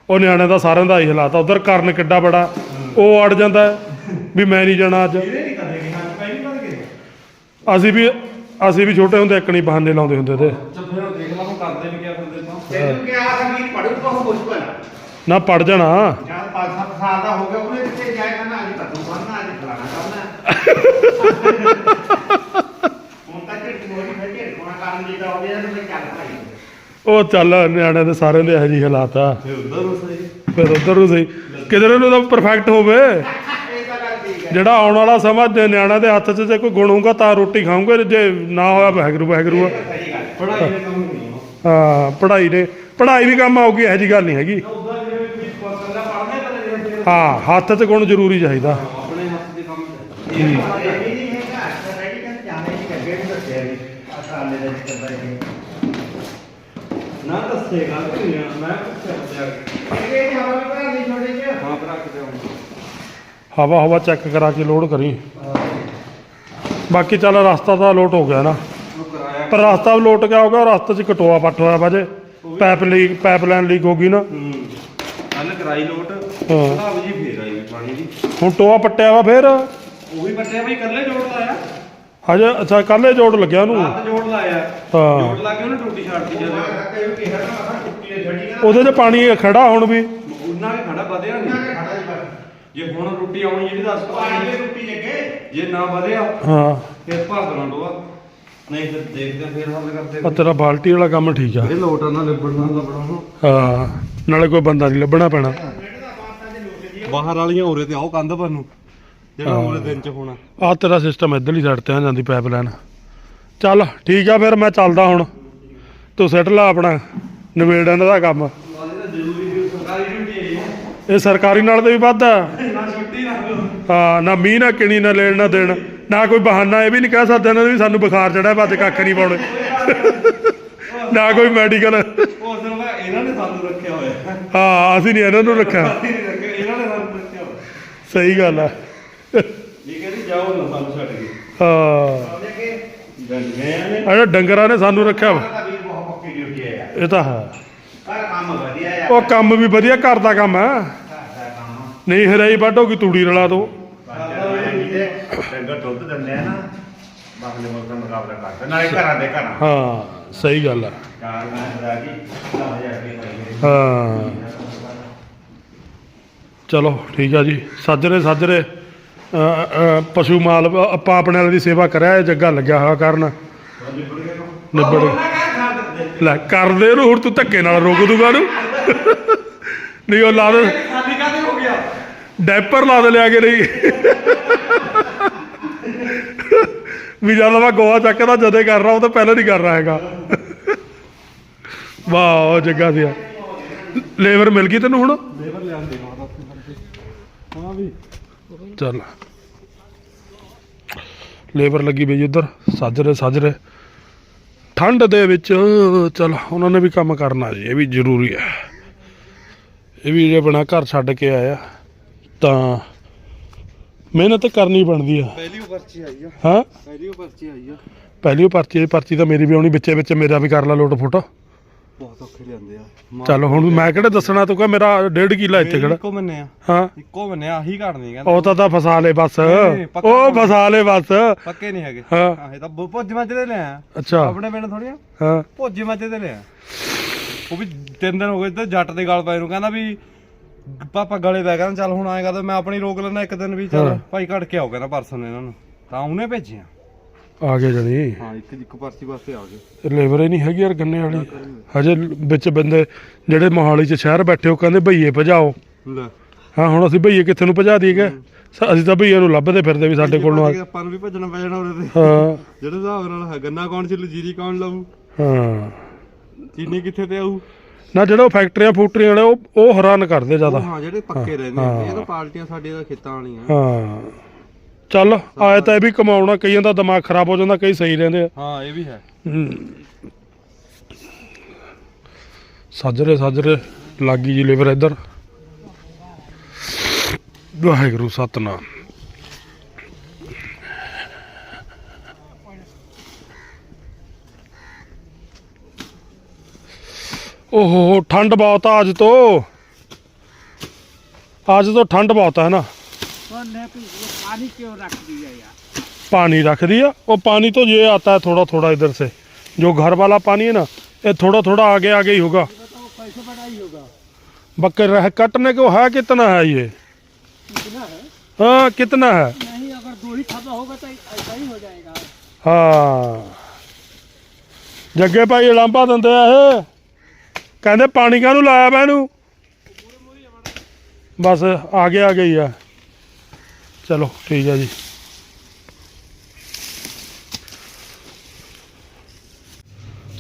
ਉਹ ਨਿਆਣੇ ਦਾ ਸਾਰਿਆਂ ਦਾ ਹੀ ਹਾਲਾਤ ਆ ਉਧਰ ਕਰਨ ਕਿੱਡਾ ਬੜਾ। ਉਹ ਅੜ ਜਾਂਦਾ ਵੀ ਮੈਂ ਨਹੀਂ ਜਾਣਾ ਅੱਜ। ਅਸੀਂ ਵੀ ਅਸੀਂ ਵੀ ਛੋਟੇ ਹੁੰਦੇ ਇੱਕਣੀ ਬਹਾਨੇ ਲਾਉਂਦੇ ਹੁੰਦੇ ਤੇ। ਚੱਲ ਫਿਰ ਉਹ ਦੇਖ ਲਾ ਉਹ ਕਰਦੇ ਵੀ ਕਿਆ ਫਿਰਦੇ ਤਾਂ ਤੈਨੂੰ ਕਿਹਾ ਸੰਗੀਤ ਪੜੂ ਬਹੁਤ ਮੁਸ਼ਕਲ ਹੈ ਨਾ ਪੜ ਜਾਣਾ। ਜਦ 5-7 ਸਾਲ ਦਾ ਹੋ ਗਿਆ ਉਹਨੇ ਕਿੱਥੇ ਜਾਏਗਾ ਨਾ ਅੱਜ ਕੱਦੂ ਕਰਨਾ ਅੱਜ ਫਲਾਣਾ ਕਰਨਾ ਹੁਣ ਤਾਂ ਢਿੱਡ ਮੋੜੀ ਫਿਰ ਢਿੱਡ ਕੋਣਾ ਕਰਨ ਦੀ ਤਾਂ ਹੋ ਗਿਆ ਤੇ ਮੈਂ ਚੱਲ ਭਾਈ। ਉਹ ਚੱਲ ਨਿਆਣਿਆਂ ਦੇ ਸਾਰਿਆਂ ਦੇ ਇਹੋ ਜਿਹੇ ਹਾਲਾਤ ਆ। ਫਿਰ ਉਧਰ ਨੂੰ ਸਹੀ। ਫਿਰ ਉਧਰ ਨੂੰ ਸਹੀ। ਕਿਧਰੇ ਨੂੰ ਤਾਂ ਪਰਫੈਕਟ ਹੋਵੇ। ਜਿਹੜਾ ਆਉਣ ਵਾਲਾ ਸਮਾਂ ਜੇ ਨਿਆਣਿਆਂ ਦੇ ਹੱਥ 'ਚ ਜੇ ਕੋਈ ਗੁਣ ਹੋਊਗਾ ਤਾਂ ਰੋਟੀ ਖਾਊਂਗੇ ਜੇ ਨਾ ਹੋਇਆ ਵਾਹਿਗੁਰੂ ਵਾਹਿਗੁਰੂ ਆ। ਪੜਾਈ ਦੇ ਕੰਮ ਨਹੀਂ ਆ ਹਾਂ ਪੜ੍ਹਾਈ ਵੀ ਕੰਮ ਆਊਗੀ ਇਹੋ ਜਿਹੀ ਗੱਲ ਨਹੀਂ ਹੈਗੀ। ਹਾਂ ਹੱਥ 'ਚ ਗੁਣ ਜ਼ਰੂਰੀ ਚਾਹੀਦਾ। ਆਪਣੇ ਹੱਥ ਦੇ ਕੰਮ ਦੇ ਨਾ ਦੱਸੇ ਗੱਲ ਨਹੀਂ ਆ ਮੈਂ ਪੁੱਛਿਆ ਜਾ ਕੇ ਇਹ ਹਵਾ ਵੀ ਭਰਾ ਦੀ ਛੋਟੇ ਜਿਹੇ। ਹਾਂ ਦੇ ਹੁਣ ਹਵਾ ਹਵਾ ਚੈੱਕ ਕਰਾ ਕੇ ਲੋਡ ਕਰੀ। ਬਾਕੀ ਚੱਲ ਰਸਤਾ ਤਾਂ ਲੋਟ ਹੋ ਗਿਆ ਨਾ। ਪਰ ਰਸਤਾ ਵੀ ਲੋਟ ਗਿਆ ਹੋਗਾ ਰਸਤੇ 'ਚ ਕਟੋਆ ਪੱਟ ਹੋਇਆ ਬਾਜੇ pipe leak pipeline leak ਹੋ ਗਈ ਨਾ। ਹੂੰ। ਕੱਲ ਕਰਾਈ ਲੋਟ। ਹਾਂ। ਜੀ ਫੇਰ ਆਈ ਪਾਣੀ ਦੀ। ਹੁਣ ਟੋਆ ਪੱਟਿਆ ਵਾ ਫੇਰ। ਉਹ ਵੀ ਬੱਟਿਆ ਬਈ ਕੱਲੇ ਜੋੜ ਲਾਇਆ। ਹਜੇ ਅੱਛਾ ਕੱਲੇ ਜੋੜ ਲੱਗਿਆ ਉਹਨੂੰ। ਰਾਤ ਜੋੜ ਲਾਇਆ। ਹਾਂ। ਜੋੜ ਲਾ ਕੇ ਉਹਨੇ ਟੂਟੀ ਛੱਡਤੀ ਜਦੋਂ ਉਹਦੇ 'ਚ ਪਾਣੀ ਖੜਾ ਹੁਣ ਵੀ। ਉਹਨਾਂ ਨੇ ਖੜਾ ਵਧਿਆ ਨਹੀਂ ਜੇ ਹੁਣ ਰੋਟੀ ਆਉਣੀ ਜਿਹੜੀ ਦੱਸ ਉਹ ਆਈ ਤੇ ਟੁੱਟੀ ਲੱਗੇ। ਜੇ ਨਾ ਵਧਿਆ ਹਾਂ। ਫਿਰ ਭਾਗਣਾ ਲੋਆ ਨਹੀਂ ਫਿਰ ਦੇਖਦੇ ਆ, ਫਿਰ ਹੱਲ ਕਰਦੇ ਆ ਤੇਰਾ ਬਾਲਟੀ ਵਾਲਾ ਕੰਮ ਠੀਕ ਆ। ਇਹ ਲੋਟ ਨਾ ਲਿਬੜਨਾ ਲੱਭਣਾ ਹਾਂ ਨਾਲੇ ਕੋਈ ਬੰਦਾ ਨਹੀਂ ਲੱਭਣਾ ਪੈਣਾ। ਬਾਹਰ ਵਾਲੀਆਂ ਉਰੇ ਤੇ ਆਓ ਕੰਧ ਪਰ ਨੂੰ। ਜਿਹੜਾ ਉਹਦੇ ਦਿਨ ਚ ਹੋਣਾ। ਆ ਤੇਰਾ ਸਿਸਟਮ ਇੱਧਰਲੀ ਸਾਈਡ ਤੇ ਆ ਜਾਂਦੀ ਪਾਈਪਲਾਈਨ ਚੱਲ ਠੀਕ ਆ ਫਿਰ ਮੈਂ ਚੱਲਦਾ ਹੁਣ। ਤੂੰ ਸੈਟ ਲਾ ਆਪਣਾ ਨਵੇੜਨ ਦਾ ਕੰਮ ਜ਼ਰੂਰੀ ਸਰਕਾਰੀ ਡਿਊਟੀ ਹੈ ਇਹ ਸਰਕਾਰੀ ਨਾਲ ਤੇ ਵੀ ਵੱਧ ਆ। ਨਾ ਛੁੱਟੀ ਨਾ ਹਾਂ ਨਾ ਮੀਂਹ ਨਾ ਕਿਣੀ ਨਾ ਲੈਣ ਨਾ ਦੇਣ। ਨਾ ਕੋਈ ਬਹਾਨਾ ਇਹ ਵੀ ਨਹੀਂ ਕਹਿ ਸਕਦੇ ਇਹਨਾਂ ਨੇ ਵੀ ਸਾਨੂੰ ਬੁਖਾਰ ਚੜਿਆ ਭੱਜ ਕੱਖ ਨਹੀਂ ਪਾਉਣੇ। ਨਾ ਕੋਈ ਮੈਡੀਕਲ। ਉਸ ਦਿਨ ਇਹਨਾਂ ਨੇ ਸਾਨੂੰ ਰੱਖਿਆ ਹੋਇਆ। ਹਾਂ ਅਸੀਂ ਨਹੀਂ ਇਹਨਾਂ ਨੂੰ ਰੱਖਿਆ। ਅਸੀਂ ਨਹੀਂ ਰੱਖਿਆ, ਇਹਨਾਂ ਨੇ ਸਾਨੂੰ ਰੱਖਿਆ ਹੋਇਆ। ਸਹੀ ਗੱਲ ਆ। ਇਹ ਕਹਿੰਦੀ ਜਾਓ ਨਾ ਸਾਨੂੰ ਛੱਡ ਕੇ। ਹਾਂ। ਡੰਗਰਾਂ ਨੇ ਸਾਨੂੰ ਰੱਖਿਆ ਇਹ ਤਾਂ ਹੈ। ਪਰ ਕੰਮ ਵਧੀਆ ਯਾਰ ਉਹ ਕੰਮ ਵੀ ਵਧੀਆ ਘਰ ਦਾ ਕੰਮ ਹੈ। ਘਰ ਦਾ ਕੰਮ ਨਹੀਂ ਹਰਾਈ ਵੱਢੋ ਕੀ ਤੂੜੀ ਰਲਾ ਦੋ। ਜਿਹਦੇ ਡੰਗਰ ਦੁੱਧ ਦਿੰਦੇ ਆ ਨਾ ਬਾਹਲੇ ਮੁਲਕਾਂ ਦਾ ਮੁਕਾਬਲਾ ਕਰਦੇ ਨਾਲੇ ਘਰਾਂ ਦੇ ਘਰਾਂ। ਹਾਂ ਸਹੀ ਗੱਲ ਆ। ਕਾਰ ਮੈਂ ਦਾ ਜੀ 10000 ਰੁਪਏ ਪਾਈ ਹਾਂ। ਚਲੋ ਠੀਕ ਆ ਜੀ। ਸਾਜਰੇ ਸਾਜਰੇ ਪਸ਼ੂ ਮਾਲ ਆਪਾਂ ਆਪਣੇ ਵਾਲੇ ਦੀ ਸੇਵਾ ਕਰਿਆ ਇਹ ਜੱਗਾ ਲੱਗਿਆ ਹੋਇਆ ਕਰਨ। ਨਿਬੜ ਲੈ ਕਰਦੇ ਨੂੰ ਹੁਣ ਤੂੰ ਧੱਕੇ ਨਾਲ ਰੋਕ ਦੂਗਾ ਨੂੰ ਨਹੀਂ, ਉਹ ਲਾ ਦੇ। ਖਾਲੀ ਕਾਤੇ ਹੋ ਗਿਆ ਡੈਪਰ ਲਾ ਦੇ ਲਿਆ ਕੇ ਨਹੀਂ। ਵੀ ਜਦ ਮੈਂ ਗੋਆ ਚੱਕਦਾ, ਜਦੇ ਕਰ ਰਹਾ, ਉਹ ਤਾਂ ਪਹਿਲਾਂ ਨਹੀਂ ਕਰ ਰਹਾ ਹੈਗਾ। ਵਾਹ, ਉਹ ਜੱਗਾ ਸੀ ਲੇਬਰ ਮਿਲ ਗਈ ਤੈਨੂੰ ਹੁਣ? ਲੇਬਰ ਲਿਆਂਦੇ ਮਾਤਾ ਹਾਂ ਵੀ ਚੱਲ। ਲੇਬਰ ਲੱਗੀ ਪਈ ਉਧਰ, ਸਾਜਰੇ ਸਾਜਰੇ। ਠੰਡ ਦੇ ਵਿੱਚ ਚੱਲ ਉਹਨਾਂ ਨੇ ਵੀ ਕੰਮ ਕਰਨਾ ਜੀ ਇਹ ਵੀ ਜ਼ਰੂਰੀ ਹੈ। ਇਹ ਵੀ ਜੇ ਬਣਾ ਘਰ ਛੱਡ ਕੇ ਆਇਆ ਤਾਂ ਮਿਹਨਤ ਕਰਨੀ ਬਣਦੀ ਆ। ਪਹਿਲੀ ਪਰਚੀ ਆਈ ਆ। ਹਾਂ? ਪਹਿਲੀ ਪਰਚੀ ਆਈ ਆ। ਪਹਿਲੀ ਪਰਚੀ ਪਰਚੀ ਤਾਂ ਮੇਰੀ ਵੀ ਆਉਣੀ ਵਿੱਚੇ ਵਿੱਚ ਮੇਰਾ ਵੀ ਕਰ ਲਾ ਲੋਟ ਫੁੱਟ ਬਹੁਤ ਔਖੇ ਲਿਆਂਦੇ ਆ। ਚੱਲ ਹੁਣ ਮੈਂ ਕਿਹੜਾ ਦੱਸਣਾ ਤੂੰ ਕਹ ਮੇਰਾ ਡੇਢ ਕਿੱਲਾ ਇੱਥੇ ਖੜਾ। ਇੱਕੋ ਮੰਨੇ ਆ। ਹਾਂ। ਇੱਕੋ ਮੰਨੇ ਆ ਆਹੀ ਘੜਨੀ ਕਹਿੰਦੇ। ਉਹ ਤਾਂ ਤਾਂ ਫਸਾ ਲੇ ਬਸ। ਨਹੀਂ, ਪੱਕਾ ਉਹ ਫਸਾ ਲੇ ਬਸ। ਪੱਕੇ ਨਹੀਂ ਹੈਗੇ। ਹਾਂ। ਹਾਂ ਇਹ ਤਾਂ ਭੁੱਜ ਮੱਝ ਦੇ ਲਿਆ। ਅੱਛਾ। ਆਪਣੇ ਪਿੰਡ ਥੋੜੀਆਂ ਹਾਂ। ਭੁੱਜ ਮੱਝ ਦੇ ਲਿਆ। ਉਹ ਵੀ ਤਿੰਨ ਦਿਨ ਹੋ ਗਏ ਤੇ ਜੱਟ ਦੇ ਗਲ ਪਏ ਨੂੰ। ਕਹਿੰਦਾ ਵੀ ਪਾਪਾ ਗਲੇ ਪੈ ਕਹਿੰਦਾ ਚੱਲ ਹੁਣ ਆਏ ਕਰਦਾ ਮੈਂ ਆਪਣੀ ਰੋਕ ਲੈਣਾ ਇੱਕ ਦਿਨ ਵੀ ਚੱਲ ਹਾਂ। ਭਾਈ ਘੜ ਕੇ ਆਓ ਕਹਿੰਦਾ ਪਰਸੋਂ ਨੂੰ ਇਹਨਾਂ ਨੂੰ। ਤਾਂ ਉਹਨੇ ਭੇਜਿਆ। ਆ ਗਏ ਜਣੀ। ਹਾਂ ਇੱਕ ਇੱਕ ਪਰਚੀ ਵਾਸਤੇ ਆ ਗਏ। ਲੇਬਰ ਹੀ ਨਹੀਂ ਹੈਗੀ ਯਾਰ ਗੰਨੇ ਵਾਲੀ। ਹਜੇ ਵਿੱਚ ਬੰਦੇ ਜਿਹੜੇ ਮੋਹਾਲੀ 'ਚ ਸ਼ਹਿਰ ਬੈਠੇ ਉਹ ਕਹਿੰਦੇ ਭਈਏ ਭਜਾਓ। ਲੈ। ਹਾਂ ਹੁਣ ਅਸੀਂ ਭਈਏ ਕਿੱਥੇ ਨੂੰ ਭਜਾ ਦਈਏ? ਸ- ਅਸੀਂ ਤਾਂ ਭਈਏ ਨੂੰ ਲੱਭਦੇ ਫਿਰਦੇ ਵੀ ਸਾਡੇ ਕੋਲ ਆਪਾਂ ਨੂੰ ਵੀ ਭੱਜਣਾ ਪੈ ਜਾਣਾ ਉਹਦੇ ਤੇ। ਹਾਂ। ਜਿਹੜੇ ਹਿਸਾਬ ਨਾਲ ਹੈ ਗੰਨਾ ਕੌਣ ਚੱਲੂ ਜੀਰੀ ਕੌਣ ਲਾਊ? ਹਾਂ। ਚੀਨੀ ਕਿੱਥੇ ਤੇ ਆਊ? ਨਾ ਜਿਹੜਾ ਉਹ ਫੈਕਟਰੀਆਂ ਫੂਟਰੀਆਂ ਵਾਲੇ ਉਹ ਉਹ ਹੈਰਾਨ ਕਰਦੇ ਜ਼ਿਆਦਾ। ਹਾਂ ਜਿਹੜੇ ਪੱਕੇ ਰਹਿੰਦੇ ਇਹ ਤਾਂ ਪਾਰਟੀਆਂ ਸਾਡੇ ਦਾ ਖੇਤਾਂ ਵਾਲੀਆਂ। ਹਾਂ। ਚੱਲ ਆਇਆ ਤਾਂ ਇਹ ਵੀ ਕਮਾਉਣਾ ਕਈਆਂ ਦਾ ਦਿਮਾਗ ਖਰਾਬ ਹੋ ਜਾਂਦਾ ਕਈ ਸਹੀ ਰਹਿੰਦੇ ਆ। ਹਾਂ ਇਹ ਵੀ ਹੈ। ਸਾਜਰੇ ਸਾਜਰੇ ਲੱਗੀ ਜੀ ਲਿਵਰ ਇੱਧਰ। ਵਾਹਿਗੁਰੂ ਸਤਨਾਮ। ਓਹੋ ਠੰਡ ਬਹੁਤ ਆ ਅੱਜ ਤੋਂ। ਅੱਜ ਤੋਂ ਠੰਡ ਬਹੁਤ ਹੈ ਨਾ? पानी क्यों रख दिया यार पानी रख दिया और पानी तो ये आता है थोड़ा थोड़ा इधर से जो घर वाला पानी है ना ये थोड़ा थोड़ा आगे आगे ही होगा कैसे बढ़ाई होगा बकर रह कटने को है कितना है ये कितना है हाँ कितना है नहीं अगर दो ही थप्पा होगा तो ऐसा ही हो जाएगा ਹਾਂ ਜੱਗੇ ਭਾਈ ਲਾਂਬਾ ਦਿੰਦੇ ਆ ਇਹ ਕਹਿੰਦੇ ਪਾਣੀ ਕਾਹਨੂੰ ਲਾਇਆ ਮੈਂ ਇਹਨੂੰ ਬਸ ਆ ਗਿਆ ਆ ਗਈ ਆ ਚਲੋ ਠੀਕ ਆ ਜੀ।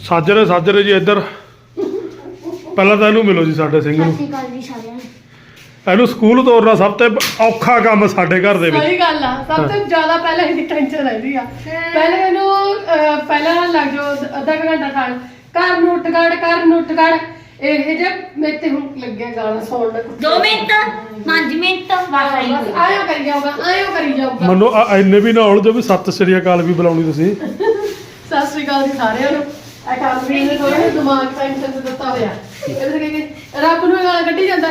ਸਾਜਰੇ ਸਾਜਰੇ ਜੀ ਇੱਧਰ। ਪਹਿਲਾਂ ਤਾਂ ਇਹਨੂੰ ਮਿਲੋ ਜੀ ਸਾਡੇ ਸਿੰਘ ਨੂੰ। ਸਤਿ ਸ਼੍ਰੀ ਅਕਾਲ ਜੀ ਸਾਰਿਆਂ ਨੂੰ। ਇਹਨੂੰ ਸਕੂਲ ਤੋਰਨਾ ਸਭ ਤੋਂ ਔਖਾ ਕੰਮ ਸਾਡੇ ਘਰ ਦੇ ਵਿੱਚ। ਸਹੀ ਗੱਲ ਆ ਸਭ ਤੋਂ ਜ਼ਿਆਦਾ ਪਹਿਲਾਂ ਇਹਦੀ ਟੈਨਸ਼ਨ ਰਹਿੰਦੀ ਆ। ਪਹਿਲੇ ਇਹਨੂੰ ਅਹ, ਪਹਿਲਾਂ ਲੱਗ ਜਾਓ ਅੱਧ- ਅੱਧਾ ਕੁ ਘੰਟਾ ਖਾਣ ਘਰ ਨੂੰ ਉੱਠ ਗੜ ਘਰ ਨੂੰ ਉੱਠ ਗੜ। ਇਹ ਜੇ ਮੇਰੇ ਤੇ ਹੁਣ ਲੱਗਿਆ ਗਾਣਾ ਸੌਣ ਦਾ ਦੋ ਮਿੰਟ 5 ਮਿੰਟ ਬਸ ਆਈ ਬਸ ਆਇਓ ਕਰੀ ਜਾਊਗਾ ਆਇਓ ਕਰੀ ਜਾਊਗਾ। ਮੈਨੂੰ ਆ- ਇੰਨੇ ਵੀ ਨਾ ਹੋਣ ਜੋ ਵੀ ਸਤਿ ਸ੍ਰੀ ਅਕਾਲ ਵੀ ਬੁਲਾਉਣੀ ਤੁਸੀਂ। ਸਤਿ ਸ਼੍ਰੀ ਅਕਾਲ ਜੀ ਸਾਰਿਆਂ ਨੂੰ। ਅਕਾਦਮੀ ਨੇ ਥੋੜਾ ਜਿਹਾ ਦਿਮਾਗ ਟੈਨਸ਼ਨ ਤੇ ਦਿੱਤਾ ਹੋਇਆ। ਇਹ ਵੀ ਕਿ ਰੱਬ ਨੂੰ ਇਹ ਗਾਲਾਂ ਕੱਢੀ ਜਾਂਦਾ।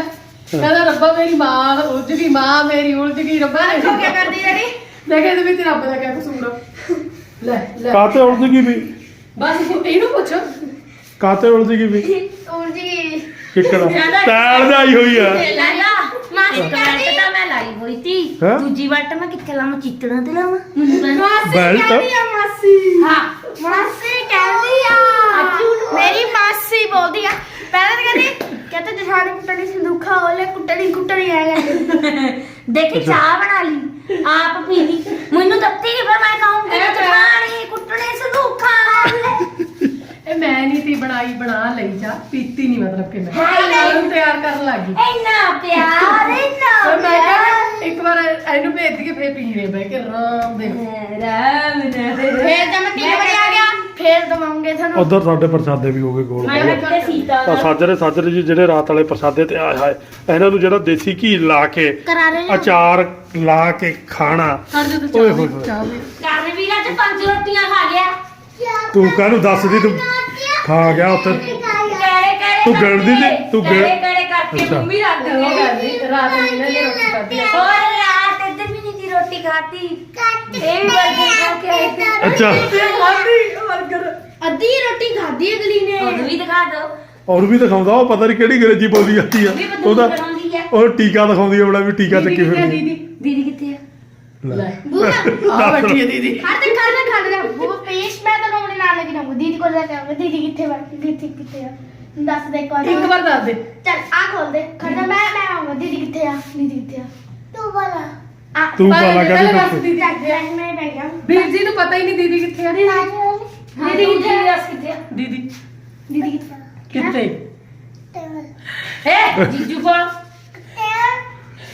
ਕਹਿੰਦਾ ਰੱਬਾ ਮੇਰੀ ਮਾਂ ਉਲਝ ਗਈ ਮਾਂ ਮੇਰੀ ਉਲਝ ਗਈ ਰੱਬਾ ਨੇ ਕੀ ਕਰਦੀ ਜਿਹੜੀ। ਦੇਖੇ ਇਹਦੇ ਵਿੱਚ ਰੱਬ ਦਾ ਕਿਆ ਕਸੂਰ? ਲੈ ਲੈ। ਕਾਤੇ ਉਲਝ ਗਈ ਵੀ? ਬਸ ਇਹਨੂੰ ਪੁੱਛੋ। ਕਾਤੇ ਉਲਝ ਗਈ ਵੀ? ਉਲਝ ਗਈ ਕਿੱਕਣਾ ਟੈਲ ਜਾਈ ਹੋਈ ਆ। ਲਾਲਾ ਮਾਸੀ ਕਹਿੰਦੀ ਤਾਂ ਮੈਂ ਲਾਈ ਹੋਈ ਸੀ। ਹੈਂ? ਦੂਜੀ ਵਾਰ ਤਾਂ ਮੈਂ ਕਿੱਥੇ ਲਾਵਾਂ ਚਿੱਤੜਾਂ ਤੇ ਲਾਵਾਂ? ਬੈਲਟ। ਮਾਸੀ। ਹਾਂ। ਮਾਸੀ ਕਹਿੰਦੀ ਆ। ਮੇਰੀ ਮਾਸੀ ਬੋਲਦੀ ਆ। ਪਹਿਲਾਂ ਤਾਂ ਕਹਿੰਦੀ ਕਹਿੰਦੇ ਜਠਾਣੀ ਕੁੱਟਣੀ ਸੰਦੂਖਾ ਹੋਲੇ ਕੁੱਟਣੀ ਕੁੱਟਣੀ ਆ ਦੇਖੀ ਚਾਹ ਬਣਾ ਲਈ। ਆਪ ਪੀ ਲਈ। ਮੈਨੂੰ ਦਿੱਤੀ ਨਹੀਂ ਫਿਰ ਮੈਂ ਕਹੂੰਗੀ ਇਹ ਤਾਂ- ਖਾਣੀ ਕੁੱਟਣੇ ਸੰਦੂਖਾਂ ਇਹ ਮੈਂ ਨਹੀਂ ਤੀ ਬਣਾਈ ਬਣਾ ਲਈ ਚਾਹ ਪੀਤੀ ਨਹੀਂ ਮਤਲਬ ਕਿ ਮੈਂ। ਹਾਏ। ਉਹਨੂੰ ਤਿਆਰ ਕਰਨ ਲੱਗੀ ਇੰਨਾ ਪਿਆਰ ਇੰਨਾ ਮੈਂ ਪਿਆਰ ਕਿਹਾ ਇੱਕ ਵਾਰ ਇਹਨੂੰ ਭੇਜ ਕੇ ਫੇਰ ਪੀ ਰਹੇ ਬੈ ਕੇ। ਆਰਾਮ ਦੇ। ਰਾਮ ਨੇ ਫੇਰ ਜਦ ਮੈਂ 3 ਵਜੇ ਆ ਗਿਆ? ਫੇਰ ਦਵਾਉਂਗੇ ਤੁਹਾਨੂੰ। ਉਧਰ ਸਾਡੇ ਪ੍ਰਸਾਦੇ ਵੀ ਹੋ ਗਏ ਗੋਲ ਮੈਂ ਗੋਲ। ਕਿਤੇ ਸੀਤਾ? ਆ ਸਾਜਰੇ ਸਾਜਰੇ ਜੀ ਜਿਹੜੇ ਰਾਤ ਵਾਲੇ ਪ੍ਰਸਾਦੇ ਤੇ ਆਏ ਹਾਏ ਇਹਨਾਂ ਨੂੰ ਜਿਹੜਾ ਦੇਸੀ ਘੀ ਲਾ ਕੇ ਅਚਾਰ ਲਾ ਕੇ ਖਾਣਾ। ਓਏ ਹੋਏ ਹੋਏ। ਚਾਹ ਵੀ। ਵੀਰਾ ਚ ਪੰਜ ਰੋਟੀਆਂ ਖਾ ਗਿਆ। ਤੂੰ ਕਾਹਨੂੰ ਦੱਸਦੀ? ਤੂੰ ਖਾ ਗਿਆ ਉੱਥੇ। ਤੂੰ ਗਿਣਦੀ ਨੀ? ਤੂੰ ਗਿਣ- ਕਿਹੜੇ ਕਰਕੇ ਅੱਛਾ। ਮੰਮੀ ਰੱਖ ਉਹ ਦਿੰਦੀ ਨੀ, ਰਾਤ ਨੂੰ ਇਹਨਾਂ ਨੇ ਰੋਟੀ ਖਾਧੀ ਆ। ਹੋਰ ਰਾਤ ਇੱਧਰ ਵੀ ਨਹੀਂ ਦੀ ਰੋਟੀ ਖਾਤੀ ਇਹ ਵੀ ਬਰਗਰ ਖਾ ਕੇ ਆਈ ਸੀ। ਅੱਛਾ। ਅੱਧੀ ਰੋਟੀ ਖਾਦੀ ਅਗਲੀ ਨੇ। ਉਹ ਵੀ ਦਿਖਾ ਦਿਓ। ਔਰ ਵੀ ਦਿਖਾਉਂਦਾ ਉਹ ਪਤਾ ਨਹੀਂ ਕਿਹੜੀ ਅੰਗਰੇਜ਼ੀ ਬੋਲਦੀ ਜਾਂਦੀ ਆ। ਉਹਦਾ ਹੈ ਉਹ ਟੀਕਾ ਦਿਖਾਉਂਦੀ ਆ ਬੜਾ ਵੀ ਟੀਕਾ ਚੱਕੀ ਦੀਦੀ ਫਿਰਦੀ। ਦੀਦੀ? ਦੀਦੀ ਕਿੱਥੇ ਆ? ਲੈ। ਬੂਆ ਆ ਬੈਠੀ ਹੈ ਦੀਦੀ। ਹਰ ਤੇ ਖਾਣਾ ਖਾਣਾ ਬੂਆ ਪੇਸ਼ ਮੈਂ ਤਾਂ ਆਪਣੇ ਨਾਲ ਲੱਗੀ ਰਹੂੰਗੀ ਦੀਦੀ ਕੋਲ ਜਾ ਕੇ ਆਉਂਗਾ ਦੀਦੀ ਕਿੱਥੇ ਬੈਠੀ ਦੀਦੀ ਕਿੱਥੇ ਆ ਦੱਸ ਦੇ ਇੱਕ ਵਾਰ ਇੱਕ ਵਾਰ ਦੱਸ ਦੇ ਚੱਲ ਆ ਖੋਲ ਦੇ ਖੜਨਾ ਮੈਂ ਮੈਂ ਆਉਂਗਾ ਦੀਦੀ ਕਿੱਥੇ ਆ ਦੀਦੀ ਕਿੱਥੇ ਆ ਤੂੰ ਬੋਲਾ ਆ ਤੂੰ ਪਹਿਲਾਂ ਪਾਲਾ ਪਹਿਲਾਂ ਦੱਸ ਕਹਿੰਦੀ ਦੀਦੀ ਚੱਲ ਮੈਂ ਮੈਂ ਬੈ ਗਿਆ ਵੀਰ ਜੀ ਨੂੰ ਪਤਾ ਹੀ ਨਹੀਂ ਦੀਦੀ ਕਿੱਥੇ ਆ ਦੀਦੀ ਕਿੱਥੇ ਆ ਕਿੱਥੇ ਆ ਦੀਦੀ ਦੀਦੀ ਕਿੱਥੇ ਆ ਕਿੱਥੇ ਏ ਜੀਜੂ ਕੋਲ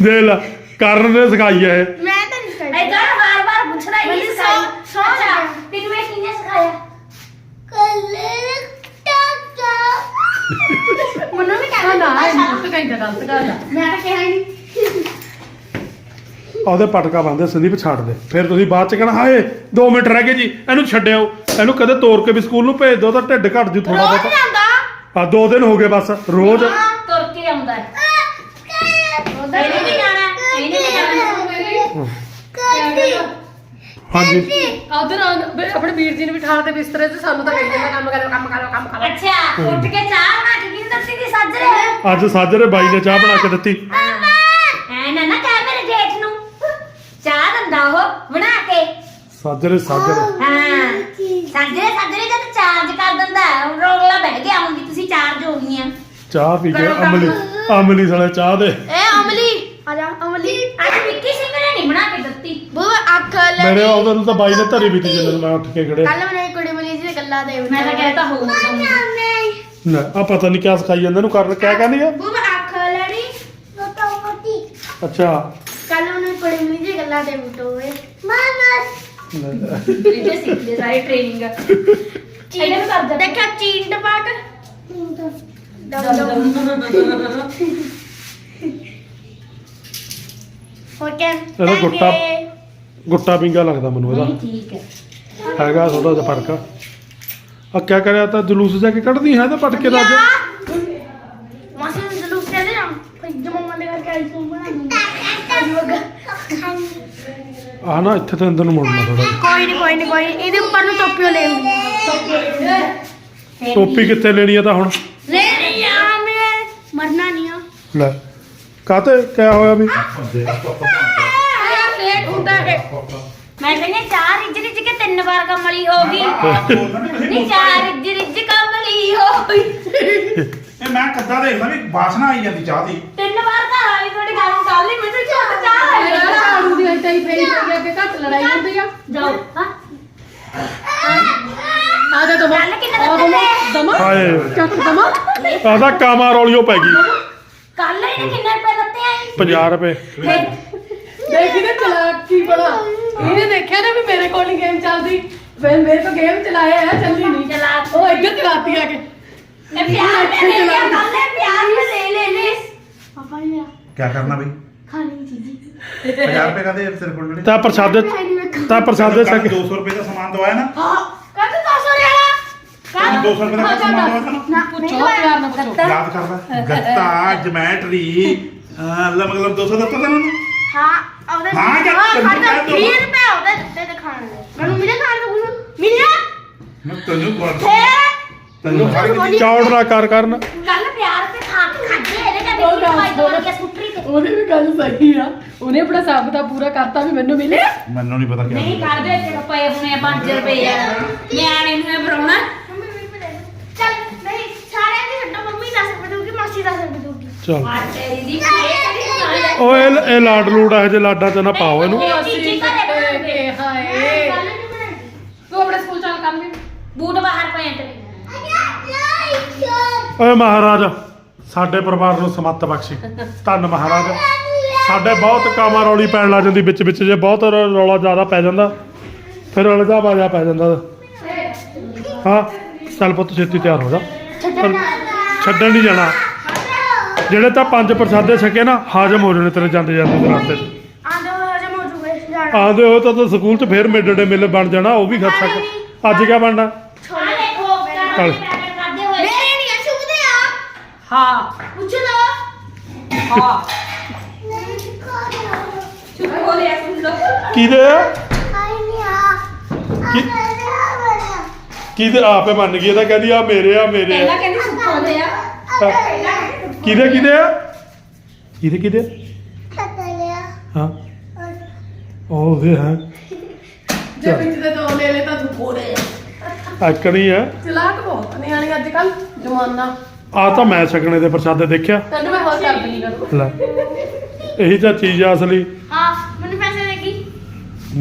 ਦੇ ਲੈ ਕਰਨ ਨੇ ਸਿਖਾਈ ਆ ਇਹ ਮੈਂ ਤਾਂ ਨਹੀਂ ਸਿਖਾਈ ਇਹ ਤਾਂ ਬਾਰ ਬਾਰ ਪੁੱਛਦਾ ਹੀ ਸਿਖਾਈ ਸੋ ਜਾ ਤੈਨੂੰ ਇਹ ਕਿਹਨੇ ਸਿਖਾਇਆ ਕੱਲੇ ਟਾਕਾ ਮੈਨੂੰ ਵੀ ਆ ਕਹਿੰਦਾ ਨਾ ਇਹ ਤਾਂ ਕਹੀਂ ਗਲਤ ਗੱਲ ਆ। ਮੈਂ ਤਾਂ ਕਿਹਾ ਹੀ ਨਹੀਂ। ਉਹਦੇ ਪਟਕਾ ਬੰਦੇ ਸੰਦੀਪ ਛੱਡ ਦੇ। ਫਿਰ ਤੁਸੀਂ ਬਾਅਦ ਚ ਕਹਿਣਾ ਹਾਏ 2 ਮਿੰਟ ਰਹਿ ਗਏ ਜੀ ਇਹਨੂੰ ਛੱਡਿਓ। ਇਹਨੂੰ ਕਦੇ ਤੋਰ ਕੇ ਵੀ ਸਕੂਲ ਨੂੰ ਭੇਜ ਦਿਓ ਤਾਂ ਢਿੱਡ ਘਟ ਜੂ ਥੋੜਾ ਰੋਜ਼ ਬਹੁਤਾ। ਜਾਂਦਾ ਆ ਦੋ ਦਿਨ ਹੋ ਗਏ ਬਸ ਰੋਜ਼। ਤੁਰ ਕੇ ਆਉਂਦਾ ਹੈ। ਇਹਨੇ ਵੀ ਜਾਣਾ ਇਹਨੇ ਵੀ ਜਾਣਾ ਹਾਂਜੀ। ਉਧਰ ਆਪਣੇ ਵੀਰ ਜੀ ਨੂੰ ਬਿਠਾ ਤੇ ਬਿਸਤਰੇ ਤੇ ਸਾਨੂੰ ਤਾਂ ਕਹੀ ਜਾਂਦਾ ਕੰਮ ਕਰੋ ਕੰਮ ਕਰੋ ਕੰਮ ਕਰੋ। ਅੱਛਾ ਉੱਠ ਕੇ ਚਾਹ ਬਣਾ ਕੇ ਕਿਹਨੂੰ ਦਿੱਤੀ ਦੀ ਸੱਜਰੇ। ਅੱਜ ਸਾਜਰੇ ਬਾਈ ਨੇ ਚਾਹ ਬਣਾ ਕੇ ਦਿੱਤੀ। ਐ ਨਾ ਨਾ ਕਹਿ ਮੇਰੇ ਜੇਠ ਨੂੰ। ਚਾਹ ਦਿੰਦਾ ਉਹ ਬਣਾ ਕੇ। ਸਾਜਰੇ ਸਾਜਰੇ। ਹਾਂ ਸੱਜਰੇ ਸੱਜਰੇ ਜਦ ਚਾਰਜ ਕਰ ਦਿੰਦਾ ਰੋਗਲਾ ਬਹਿ ਗਿਆ ਹੁਣ ਵੀ ਤੁਸੀਂ ਚਾਰਜ ਹੋ ਗਈਆਂ। ਚਾਹ ਪੀ ਕੇ। ਅਮਲੀ ਅਮਲੀ ਸਾਲੇ ਚਾਹ ਦੇ। ਏ ਅਮਲੀ ਆ ਜਾ ਅਮਲੀ ਅੱਜ ਵਿੱਕੀ ਸਿੰਘ ਨੇ ਨਹੀਂ ਬਣਾ ਕੇ ਦਿੱਤੀ ਅੱਖ ਮੇਰੇ ਉਧਰ ਨੂੰ ਤਾਂ ਬਾਈ ਨੇ ਧਰੀ ਵੀ ਤੀ ਜਦੋਂ ਮੈਂ ਉੱਠ ਕੇ ਖੜੇ। ਕੱਲ ਮੈਨੇ ਕੁੜੀ ਮਿਲੀ ਸੀ ਗੱਲਾਂ ਦੇ ਮੈਂ ਤਾਂ ਕਹਿਤਾ ਹੋਊਗਾ। ਨਾ। ਆ ਪਤਾ ਨਹੀਂ ਕਿਆ ਸਿਖਾਈ ਜਾਂਦੇ ਇਹਨੂੰ ਕਰਨ ਕਿਆ ਕਹਿੰਦੀ ਆ? ਬੂ ਅੱਖ ਲੈਣੀ। ਅੱਛਾ। ਕੱਲ ਉਹਨੇ ਕੁੜੀ ਮਿਲੀ ਸੀ ਗੱਲਾਂ ਦੇ ਬਟੋਏ ਮਾਮਾ। ਇਹ ਸਿੱਖਦੇ ਸਾਰੇ ਟ੍ਰੇਨਿੰਗ ਇਹਨੇ ਵੀ ਕਰਦਾ ਦੇਖਿਆ ਚੀਨ ਟਪਾਟ ਦਮ ਦਮ। ਹੋ ਗਿਆ ਇਹਦਾ ਗੁੱਟਾ ਗੁੱਟਾ ਪਿੰਗਾ ਲੱਗਦਾ ਮੈਨੂੰ ਇਹਦਾ। ਠੀਕ ਹੈ। ਹੈਗਾ ਥੋੜਾ ਜਿਹਾ ਫ਼ਰਕ। ਆ ਆ ਕਿਆ ਕਰਿਆ ਤਾਂ ਜਲੂਸ ਜਾ ਕੇ ਕੱਢਦੀ ਹੈ ਤਾਂ ਪਟਕੇ ਦਾ ਅੱਜ? ਮਾਸੀ ਨੂੰ ਜਲੂਸ ਕਹਿੰਦੇ ਨਾ ਫਿਰ ਜਮਾ ਦੇ ਕਰਕੇ ਆਈ ਤੂੰ ਬਣਾ ਦੂੰਗਾ। ਆ ਨਾ ਇੱਥੇ ਤੇ ਅੰਦਰ ਨੂੰ ਮੁੜਨਾ ਥੋੜਾ ਜਿਹਾ। ਕੋਈ ਨਹੀਂ ਕੋਈ ਨਹੀਂ ਕੋਈ ਨੀ, ਇਹਦੇ ਉੱਪਰ ਨੂੰ ਟੋਪੀਓ ਲੈ ਆਉਂਗੀ ਟੋਪੀ ਕਿੱਥੇ ਲੈਣੀ ਆ ਤਾਂ ਹੁਣ? ਲੈ ਰਹੀ ਆ ਮੈਂ। ਮਰਨਾ ਨਹੀਂ ਆ। ਲੈ। ਕਾਤੇ ਕਿਆ ਹੋਇਆ ਵੀ? ਹੁੰਦਾ ਹੈ ਮੈਂ ਕਹਿੰਦੀ ਹਾਂ, ਚਾਰ ਰਿੱਜ ਰਿੱਜ ਕੇ ਤਿੰਨ ਵਾਰ ਕਮਲੀ ਹੋ ਗਈ। ਨਹੀਂ ਚਾਰ ਰਿੱਜ ਰਿੱਜ ਕਮਲੀ ਹੋ ਗਈ। ਇਹ ਮੈਂ ਕੱਦਾ ਦੇਖਦਾ ਵੀ ਵਾਸਨਾ ਆਈ ਜਾਂਦੀ ਚਾਹ ਦੀ। ਤਿੰਨ ਵਾਰ ਤਾਂ ਆਈ ਤੁਹਾਡੀ ਗੱਲ ਨੂੰ ਕੱਲ ਹੀ ਮੈਨੂੰ ਚਾਹ ਚਾਹ ਆਈ ਯਾਰ ਝਾੜੂ ਦੀ ਇੱਦਾਂ ਹੀ ਫੇਰੀ ਪਈ ਅੱਗੇ ਘੱਟ ਲੜਾਈ ਹੁੰਦੀ ਆ। ਜਾਓ। ਹਾਂ। ਆ ਜਾ ਦਮਾ। ਗੱਲ ਕਿੰਨੇ ਦਾ ਚੱਲੇ? ਦਮਾ। ਹਾਏ। ਚੱਕ ਦਮਾ। ਆਦਾ ਕਾਮਾ ਰੌਲੀਓ ਪੈ ਗਈ। ਕੱਲ ਇਹਨੇ ਕਿੰਨੇ ਰੁਪਏ ਦਿੱਤੇ ਆਈ 50 ਰੁਪਏ। ਦੇਖੀ ਨਾ ਚਲਾਕੀ ਬੜਾ ਇਹਨੇ ਦੇਖਿਆ ਨਾ ਵੀ ਮੇਰੇ ਕੋਲ ਹੀ ਗੇਮ ਚੱਲਦੀ ਫਿਰ ਮੇਰੇ ਤੋਂ ਗੇਮ ਚਲਾਇਆ ਹੈ ਚੱਲੀ ਨਹੀਂ ਚਲਾ ਉਹ ਇੱਧਰ ਚਲਾਤੀ ਆ ਕੇ ਇਹ ਪਿਆਰ में ले लिया कल ने प्यार में ले ले ले पापा ने मेरा ਕੀ ਕਰਨਾ ਬਈ खाने की चीजें 50 ਰੁਪਏ ਕਦੇ ਤੇਰੇ ਕੋਲ ਜਿਹੜੇ ਤਾਂ ਪ੍ਰਸਾਦੇ ਤਾਂ ਪ੍ਰਸਾਦੇ ਕੱਲ੍ਹ ਛਕ 200 ਰੁਪਏ ਦਾ ਸਮਾਨ ਦਵਾਇਆ ਨਾ हाँ कहते दो सौ रियाला ਕੱਲ੍ਹ 200 ਰੁਪਏ ਦਾ ਸਮਾਨ ਦਵਾਇਆ ਨਾ ना ਪੁੱਛੋ ਪਿਆਰ ਨਾਲ ਪੁੱਛੋ ਯਾਦ ਕਰਦਾ ਗੱਤਾ ਜਮੈਟਰੀ ਅੱਲਾ ਮਤਲਬ 200 ਦਿੱਤਾ ਤੈਨੂੰ हाँ ਹਾਂ ਉਹਦੇ ਹਾਂ, ਜਦ- ਜਦ ਖਰਚਾ ਕਹਿੰਦੇ 20 ਰੁਪਏ ਉਹਦੇ ਦਿੱਤੇ ਤੇ ਖਾਣ ਦੇ ਮੈਨੂੰ ਮਿਲੇ ਖਾਣ ਨੂੰ ਕੁਝ ਮਿਲਿਆ? ਮੈਂ ਤੈਨੂੰ ਬੋਲ ਫੇਰ? ਤੈਨੂੰ ਹਰ ਇੱਕ ਚੌੜ ਨਾ ਕਰ ਕਰਨ। ਗੱਲ ਪਿਆਰ ਤੇ ਖਾ ਖਾਦੇ ਇਹਦੇ ਕਦੇ ਉਹ ਗੱਲ- ਕੋਈ ਦੋੜ ਕੇ ਸੁਟਰੀ ਤੇ। ਉਹਦੀ ਵੀ ਗੱਲ ਸਹੀ ਆ। ਉਹਨੇ ਆਪਣਾ ਹਿਸਾਬ ਤਾਂ ਪੂਰਾ ਕਰਤਾ ਵੀ ਮੈਨੂੰ ਮਿਲੇ। ਮੈਨੂੰ ਨਹੀਂ ਪਤਾ ਨਹੀਂ ਕੀ ਕਰਦੇ ਚ ਰੁਪਏ ਹੁਣੇ 5 ਚਲ। ਓਏ ਇਹ ਲਾਡ ਲੂਡ ਆ ਜੇ ਲਾਡਾਂ ਚ ਨਾ ਪਾਓ ਇਹਨੂੰ। ਅਸੀਂ ਓਏ ਮਹਾਰਾਜ ਸਾਡੇ ਪਰਿਵਾਰ ਨੂੰ ਸਮੱਤ ਬਖਸ਼ੀ। ਧੰਨ ਮਹਾਰਾਜ। ਸਾਡੇ ਬਹੁਤ ਕਾਮਾ ਰੌਲੀ ਪੈਣ ਲੱਗ ਜਾਂਦੀ ਵਿੱਚ ਵਿੱਚ ਜੇ ਬਹੁਤ ਰੌਲਾ ਜ਼ਿਆਦਾ ਪੈ ਜਾਂਦਾ ਫਿਰ ਅਲਜਾ ਬਾਜਾ ਪੈ ਜਾਂਦਾ। ਹਾਂ ਚੱਲ ਪੁੱਤ ਛੇਤੀ ਤਿਆਰ ਹੋ ਜਾ। ਛੱਡਣ ਨਹੀਂ ਜਾਣਾ। ਜਿਹੜੇ ਤਾਂ ਪੰਜ ਪ੍ਰਸਾਦੇ ਛਕੇ ਨਾ ਹਾਜ਼ਮ ਹੋ ਜਾਣੇ ਤੇਰੇ ਜਾਂਦੇ ਜਾਂਦੇ ਦੇ ਰਸਤੇ 'ਚ ਆਂਦੇ ਹੋ ਹਜਮ ਹੋ ਜੂਗੇ ਜਾਣਾ ਆਂਦੇ ਹੋ ਤਾਂ ਤੂੰ ਸਕੂਲ 'ਚ ਫੇਰ ਮਿਡ ਡੇ ਮਿਲ ਬਣ ਜਾਣਾ ਉਹ ਵੀ ਖਾ ਸਕ ਅੱਜ ਕਿਆ ਬਣਨਾ ਛੋਲੇ ਦੇਖੋ ਚੱਲ। ਕਰਦੇ ਹੋਏ ਮੇਰੇ ਨਹੀਂ ਛੁਪਦੇ ਆ ਹਾਂ ਪੁੱਛ ਲੋ ਹਾਂ ਚੁੱਪ ਹੋ ਲਿਆ ਸੁਣ ਲੋ ਕਿਹਦੇ ਆ ਆਈ ਨਹੀਂ ਆ ਕੀ- ਕਿਹਦੇ ਆਪੇ ਮੰਨ ਗਈ ਇਹ ਤਾਂ ਕਹਿੰਦੀ ਆ ਮੇਰੇ ਆ ਮੇਰੇ ਆ ਕਹਿੰਦੀ ਸੁੱਕੋਦੇ ਆ ਕਿਹਦੇ ਕਿਹਦੇ ਆ? ਕਿਹਦੇ ਕਿਹਦੇ? ਆ? ਹਾਂ। ਉਹ ਉਹਦੇ ਹੈ। ਜੇ ਵਿੱਚ ਦੇ ਦੋ ਲੈ ਲੈ ਤਾਂ ਤੂੰ ਪੂਰੇ ਆਕਣੀ ਆ ਚਲਾਕ ਬਹੁਤ ਨਿਆਣੇ ਅੱਜ ਕੱਲ ਜਮਾਨਾ। ਆ ਤਾਂ ਮੈਂ ਛਕਣੇ ਦੇ ਪ੍ਰਸਾਦੇ ਦੇਖਿਆ। ਤੈਨੂੰ ਮੈਂ ਹੋਰ ਕਰ ਦਿੰਦੀ ਕਰੂੰ ਲੈ। ਇਹੀ ਤਾਂ ਚੀਜ਼ ਆ ਅਸਲੀ। ਹਾਂ ਮੈਨੂੰ ਪੈਸੇ ਦੇ ਕੀ?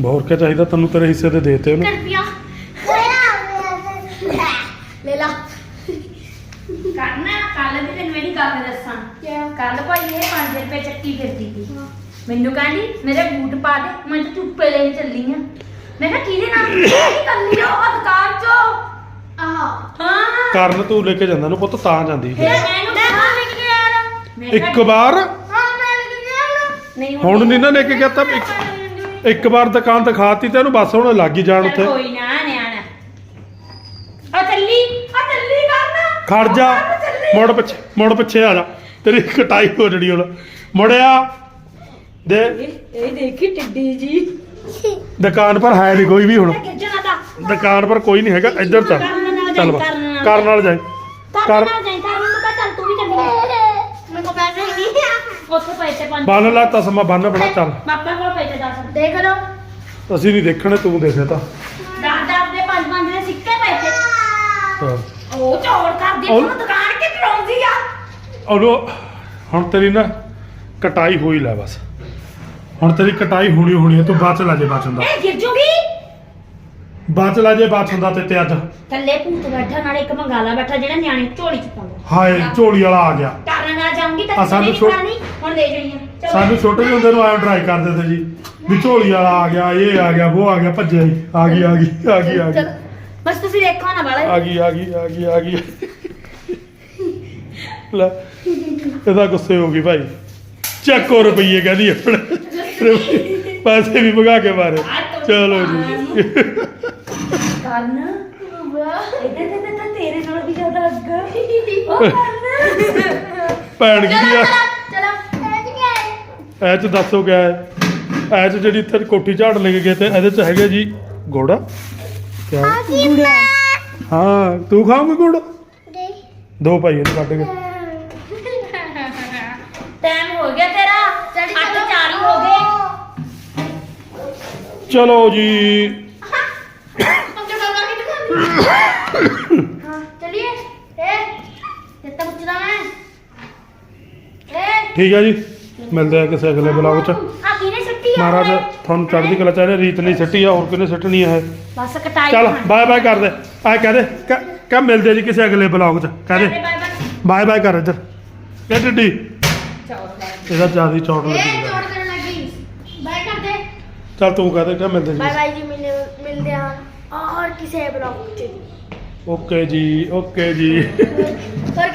ਹੋਰ ਕੀ ਚਾਹੀਦਾ? ਤੈਨੂੰ ਤੇਰੇ ਹਿੱਸੇ ਤੇ ਦੇਤੇ ਉਹਨੂੰ ਲੈ ਲਾ ਕਰਨਾ ਕੱਲ ਦੀ ਤੈਨੂੰ ਮੇਰੀ ਗੱਲ ਦੱਸਾਂ? ਕੱਲ ਭਾਈ ਇਹ 5 ਰੁਪਏ ਚੱਕੀ ਫਿਰਦੀ ਸੀ। ਮੈਨੂੰ ਕਹਿੰਦੀ ਮੇਰੇ ਬੂਟ ਪਾ ਦੇ ਮੈਂ ਤਾਂ ਚੁੱਪੇ ਲੈਣ ਚੱਲੀ ਆ। ਮੈਂ ਕਿਹਾ ਕਿਹਦੇ ਨਾਲ? ਕੀ ਕਰਨੀ ਆ? ਉਹ ਦੁਕਾਨ ਚੋਂ? ਆਹ। ਹਾਂ। ਕਰਨ ਤੂੰ ਲੈ ਕੇ ਜਾਂਦਾ ਨੂੰ ਪੁੱਤ ਤਾਂ ਜਾਂਦੀ ਫਿਰ ਇਹਨੂੰ ਕਹਾਂ ਲੈ ਕੇ ਯਾਰ। ਮੈਂ ਕਿਹਾ, ਇੱਕ ਵਾਰ? ਹਾਂ ਮੈਂ ਲੈ ਕੇ ਗਿਆ ਨਹੀਂ ਹੁਣ ਨਹੀਂ। ਨਾ ਲੈ ਕੇ ਗਿਆ ਤਾਂ ਇੱਕ ਇੱਕ ਵਾਰ ਦੁਕਾਨ ਦਿਖਾਤੀ ਤੇ ਇਹਨੂੰ ਬਸ ਹੁਣ ਲੱਗ ਹੀ ਜਾਣ ਚੱਲ ਉੱਥੇ। ਕੋਈ ਨਾ ਨਿਆਣਾ। ਆ ਚੱਲੀ ਆ ਚੱਲੀ ਕਰਨਾ। ਖੜ ਜਾ। ਮੁੜ ਪਿੱਛੇ ਮੁੜ ਪਿੱਛੇ ਆ ਜਾ। ਤੇਰੀ ਕਟਾਈ ਹੋ ਜਣੀ ਹੁਣ। ਮੁੜਿਆ ਦੇ। ਇਹ ਦੇਖੀ ਟਿੱਡੀ ਜੀ। ਦੁਕਾਨ ਪਰ ਹੈ ਨਹੀਂ ਕੋਈ ਵੀ ਹੁਣ। ਦੁਕਾਨ ਪਰ ਕੋਈ ਨਹੀਂ ਹੈਗਾ ਇੱਧਰ ਚੱਲ। ਕਰਨ ਨਾਲ ਜਾਈ। ਕਰਨ ਨਾਲ। ਕਰਨ ਜਾਈ। ਕਰ ਕਰ ਨਾ ਕਰ ਕਹ ਚੱਲ ਤੂੰ ਵੀ ਚੱਲੀ ਮੇਰੇ ਕੋਲ ਪੈਸੇ ਨਹੀਂ ਆ। ਉੱਥੇ ਪੈਸੇ ਪੰਜ ਬੰਨ ਲਾ ਤਸਮਾ ਬੰਨ ਬਣਾ ਚੱਲ। ਪਾਪਾ ਕੋਲ ਪੈਸੇ ਦੱਸ। ਦੇਖ ਲੋ ਅਸੀਂ ਨਹੀਂ ਦੇਖਣੇ ਤੂੰ ਦੇਖੇ ਤਾਂ। ਦਸ ਦੇ ਪੰਜ ਪੰਜ ਦੇ ਸਿੱਕੇ ਪੈਸੇ। ਹਾਂ। ਉਹ ਚੋਰ ਕਰਦੀ ਉਹ- ਤੂੰ ਦੁਕਾਨ ਕਿ ਚਲਾਉਂਦੀ ਆ ਉਹਨੂੰ ਹੁਣ ਤੇਰੀ ਨਾ ਕਟਾਈ ਹੋਈ ਲੈ ਬਸ। ਹੁਣ ਤੇਰੀ ਕਟਾਈ ਹੋਣੀ ਹੋਣੀ ਹੈ ਤੂੰ ਬਚ ਲੈ ਜੇ ਬਚਣ ਦਾ ਇਹ ਗਿਰ ਜੂਗੀ? ਬਚ ਲੈ ਜੇ ਬਚਣ ਦਾ ਤੇ ਤੇ ਅੱਜ। ਥੱਲੇ ਭੂਤ ਬੈਠਾ ਨਾਲੇ ਇੱਕ ਮੰਗਾਲਾ ਬੈਠਾ ਜਿਹੜਾ ਨਿਆਣੇ ਝੋਲੀ ਚ ਪਾਉਂਦਾ। ਹਾਏ ਝੋਲੀ ਵਾਲਾ ਆ ਗਿਆ। ਕਰਨ ਨਾਲ ਜਾਊਂਗੀ ਤਾਂ ਆ ਸਾਨੂੰ ਨਹੀਂ ਛੋ- ਪਾਣੀ ਹੁਣ ਆ। ਚਲੋ। ਸਾਨੂੰ ਛੋਟੇ ਜਿਹੇ ਹੁੰਦੇ ਨੂੰ ਆਇਆ ਟਰਾਈ ਕਰਦੇ ਤੇ ਜੀ ਵੀ ਝੋਲੀ ਵਾਲਾ ਆ ਗਿਆ ਇਹ ਆ ਗਿਆ ਉਹ ਆ ਗਿਆ ਭੱਜਿਆ ਹੀ। ਆ ਗਈ ਆ ਗਈ ਆ ਗਈ ਆ ਗਈ। ਚਲੋ। ਬਸ ਤੁਸੀਂ ਦੇਖੋ ਨਾ ਬਾਲਾ ਆ ਗਈ ਆ ਗਈ ਆ ਗਈ ਆ ਗਈ। ਲੈ। ਇਹਦਾ ਗੁੱਸੇ ਹੋ ਗਈ ਭਾਈ। ਚੱਕੋ ਰੁਪਈਏ ਕਹਿੰਦੀ ਆਪਣੇ। ਪੈਸੇ ਵੀ ਭਗਾ ਕੇ ਮਾਰੇ। ਚਲੋ ਜੀ। ਕਰਨ। ਇਹਦੇ ਤੇ ਤਾਂ ਤੇਰੇ ਨਾਲ ਵੀ ਜ਼ਿਆਦਾ ਅੱਗਾ। ਉਹ ਕਰਨ। ਭੈਣ ਕੀ ਆ? ਚਲੋ ਐ ਚ ਦੱਸੋ ਕਿਆ ਹੈ? ਐ ਚ ਜਿਹੜੀ ਇੱਥੇ ਕੋਠੀ ਝਾੜ ਲੈ ਕੇ ਗਏ ਤੇ ਇਹਦੇ ਚ ਹੈਗੇ ਜੀ ਗੁੜ। ਕਿਆ? ਹਾਂ ਤੂੰ ਖਾਓਗੇ ਗੁੜ? ਦੋ। ਭਾਈ ਇਹਨੂੰ ਕੱਢ ਕੇ। ਹੋ ਗਿਆ ਤੇਰਾ? ਅੱਠ ਚਾਰ ਹੀ ਹੋ ਗਏ। ਚਲੋ ਜੀ। ਹਾਂ ਚਲਿਏ। ਏ ਕਿੱਥੇ ਪੁੱਛਦਾ ਮੈਂ। ਏ ਠੀਕ ਹੈ ਜੀ। ਮਿਲਦੇ ਆ ਕਿਸੇ ਅਗਲੇ ਬਲੌਗ ਚ। ਆ ਕਿਨੇ ਆ? ਮਹਾਰਾਜ ਤੁਹਾਨੂੰ ਚੜ੍ਹਦੀ ਕਲਾ ਚਾਹੇ ਰੀਤ ਨਹੀਂ ਸੱਟੀ ਆ ਹੋਰ ਕਿਨੇ ਸੱਟਣੀ ਹੈ ਬਸ ਕਟਾਈ ਚੱਲ ਬਾਏ ਬਾਏ ਕਰ ਦੇ ਆ ਕਹਦੇ ਕਹ ਮਿਲਦੇ ਜੀ ਕਿਸੇ ਅਗਲੇ ਬਲੌਗ ਚ। ਕਹਦੇ ਬਾਏ ਬਾਏ ਬਾਏ ਬਾਏ ਕਰ ਇੱਧਰ। ਇਹ ਟਿੱਡੀ ਇਹਦਾ ਜ਼ਿਆਦਾ ਏ ਲੱਗੀ। ਜੋੜ ਕਰਨ ਲੱਗੀ। ਬਾਏ ਚੱਲ ਤੂੰ ਕਹਦੇ ਕਿ ਮਿਲਦੇ ਬਾਏ ਜੀ। ਬਾਏ ਜੀ ਮਿਲ ਮਿਲਦੇ ਹਾਂ। ਔਰ ਕਿਸੇ ਬਲੌਗ ਚ। ਓਕੇ ਜੀ ਓਕੇ ਜੀ।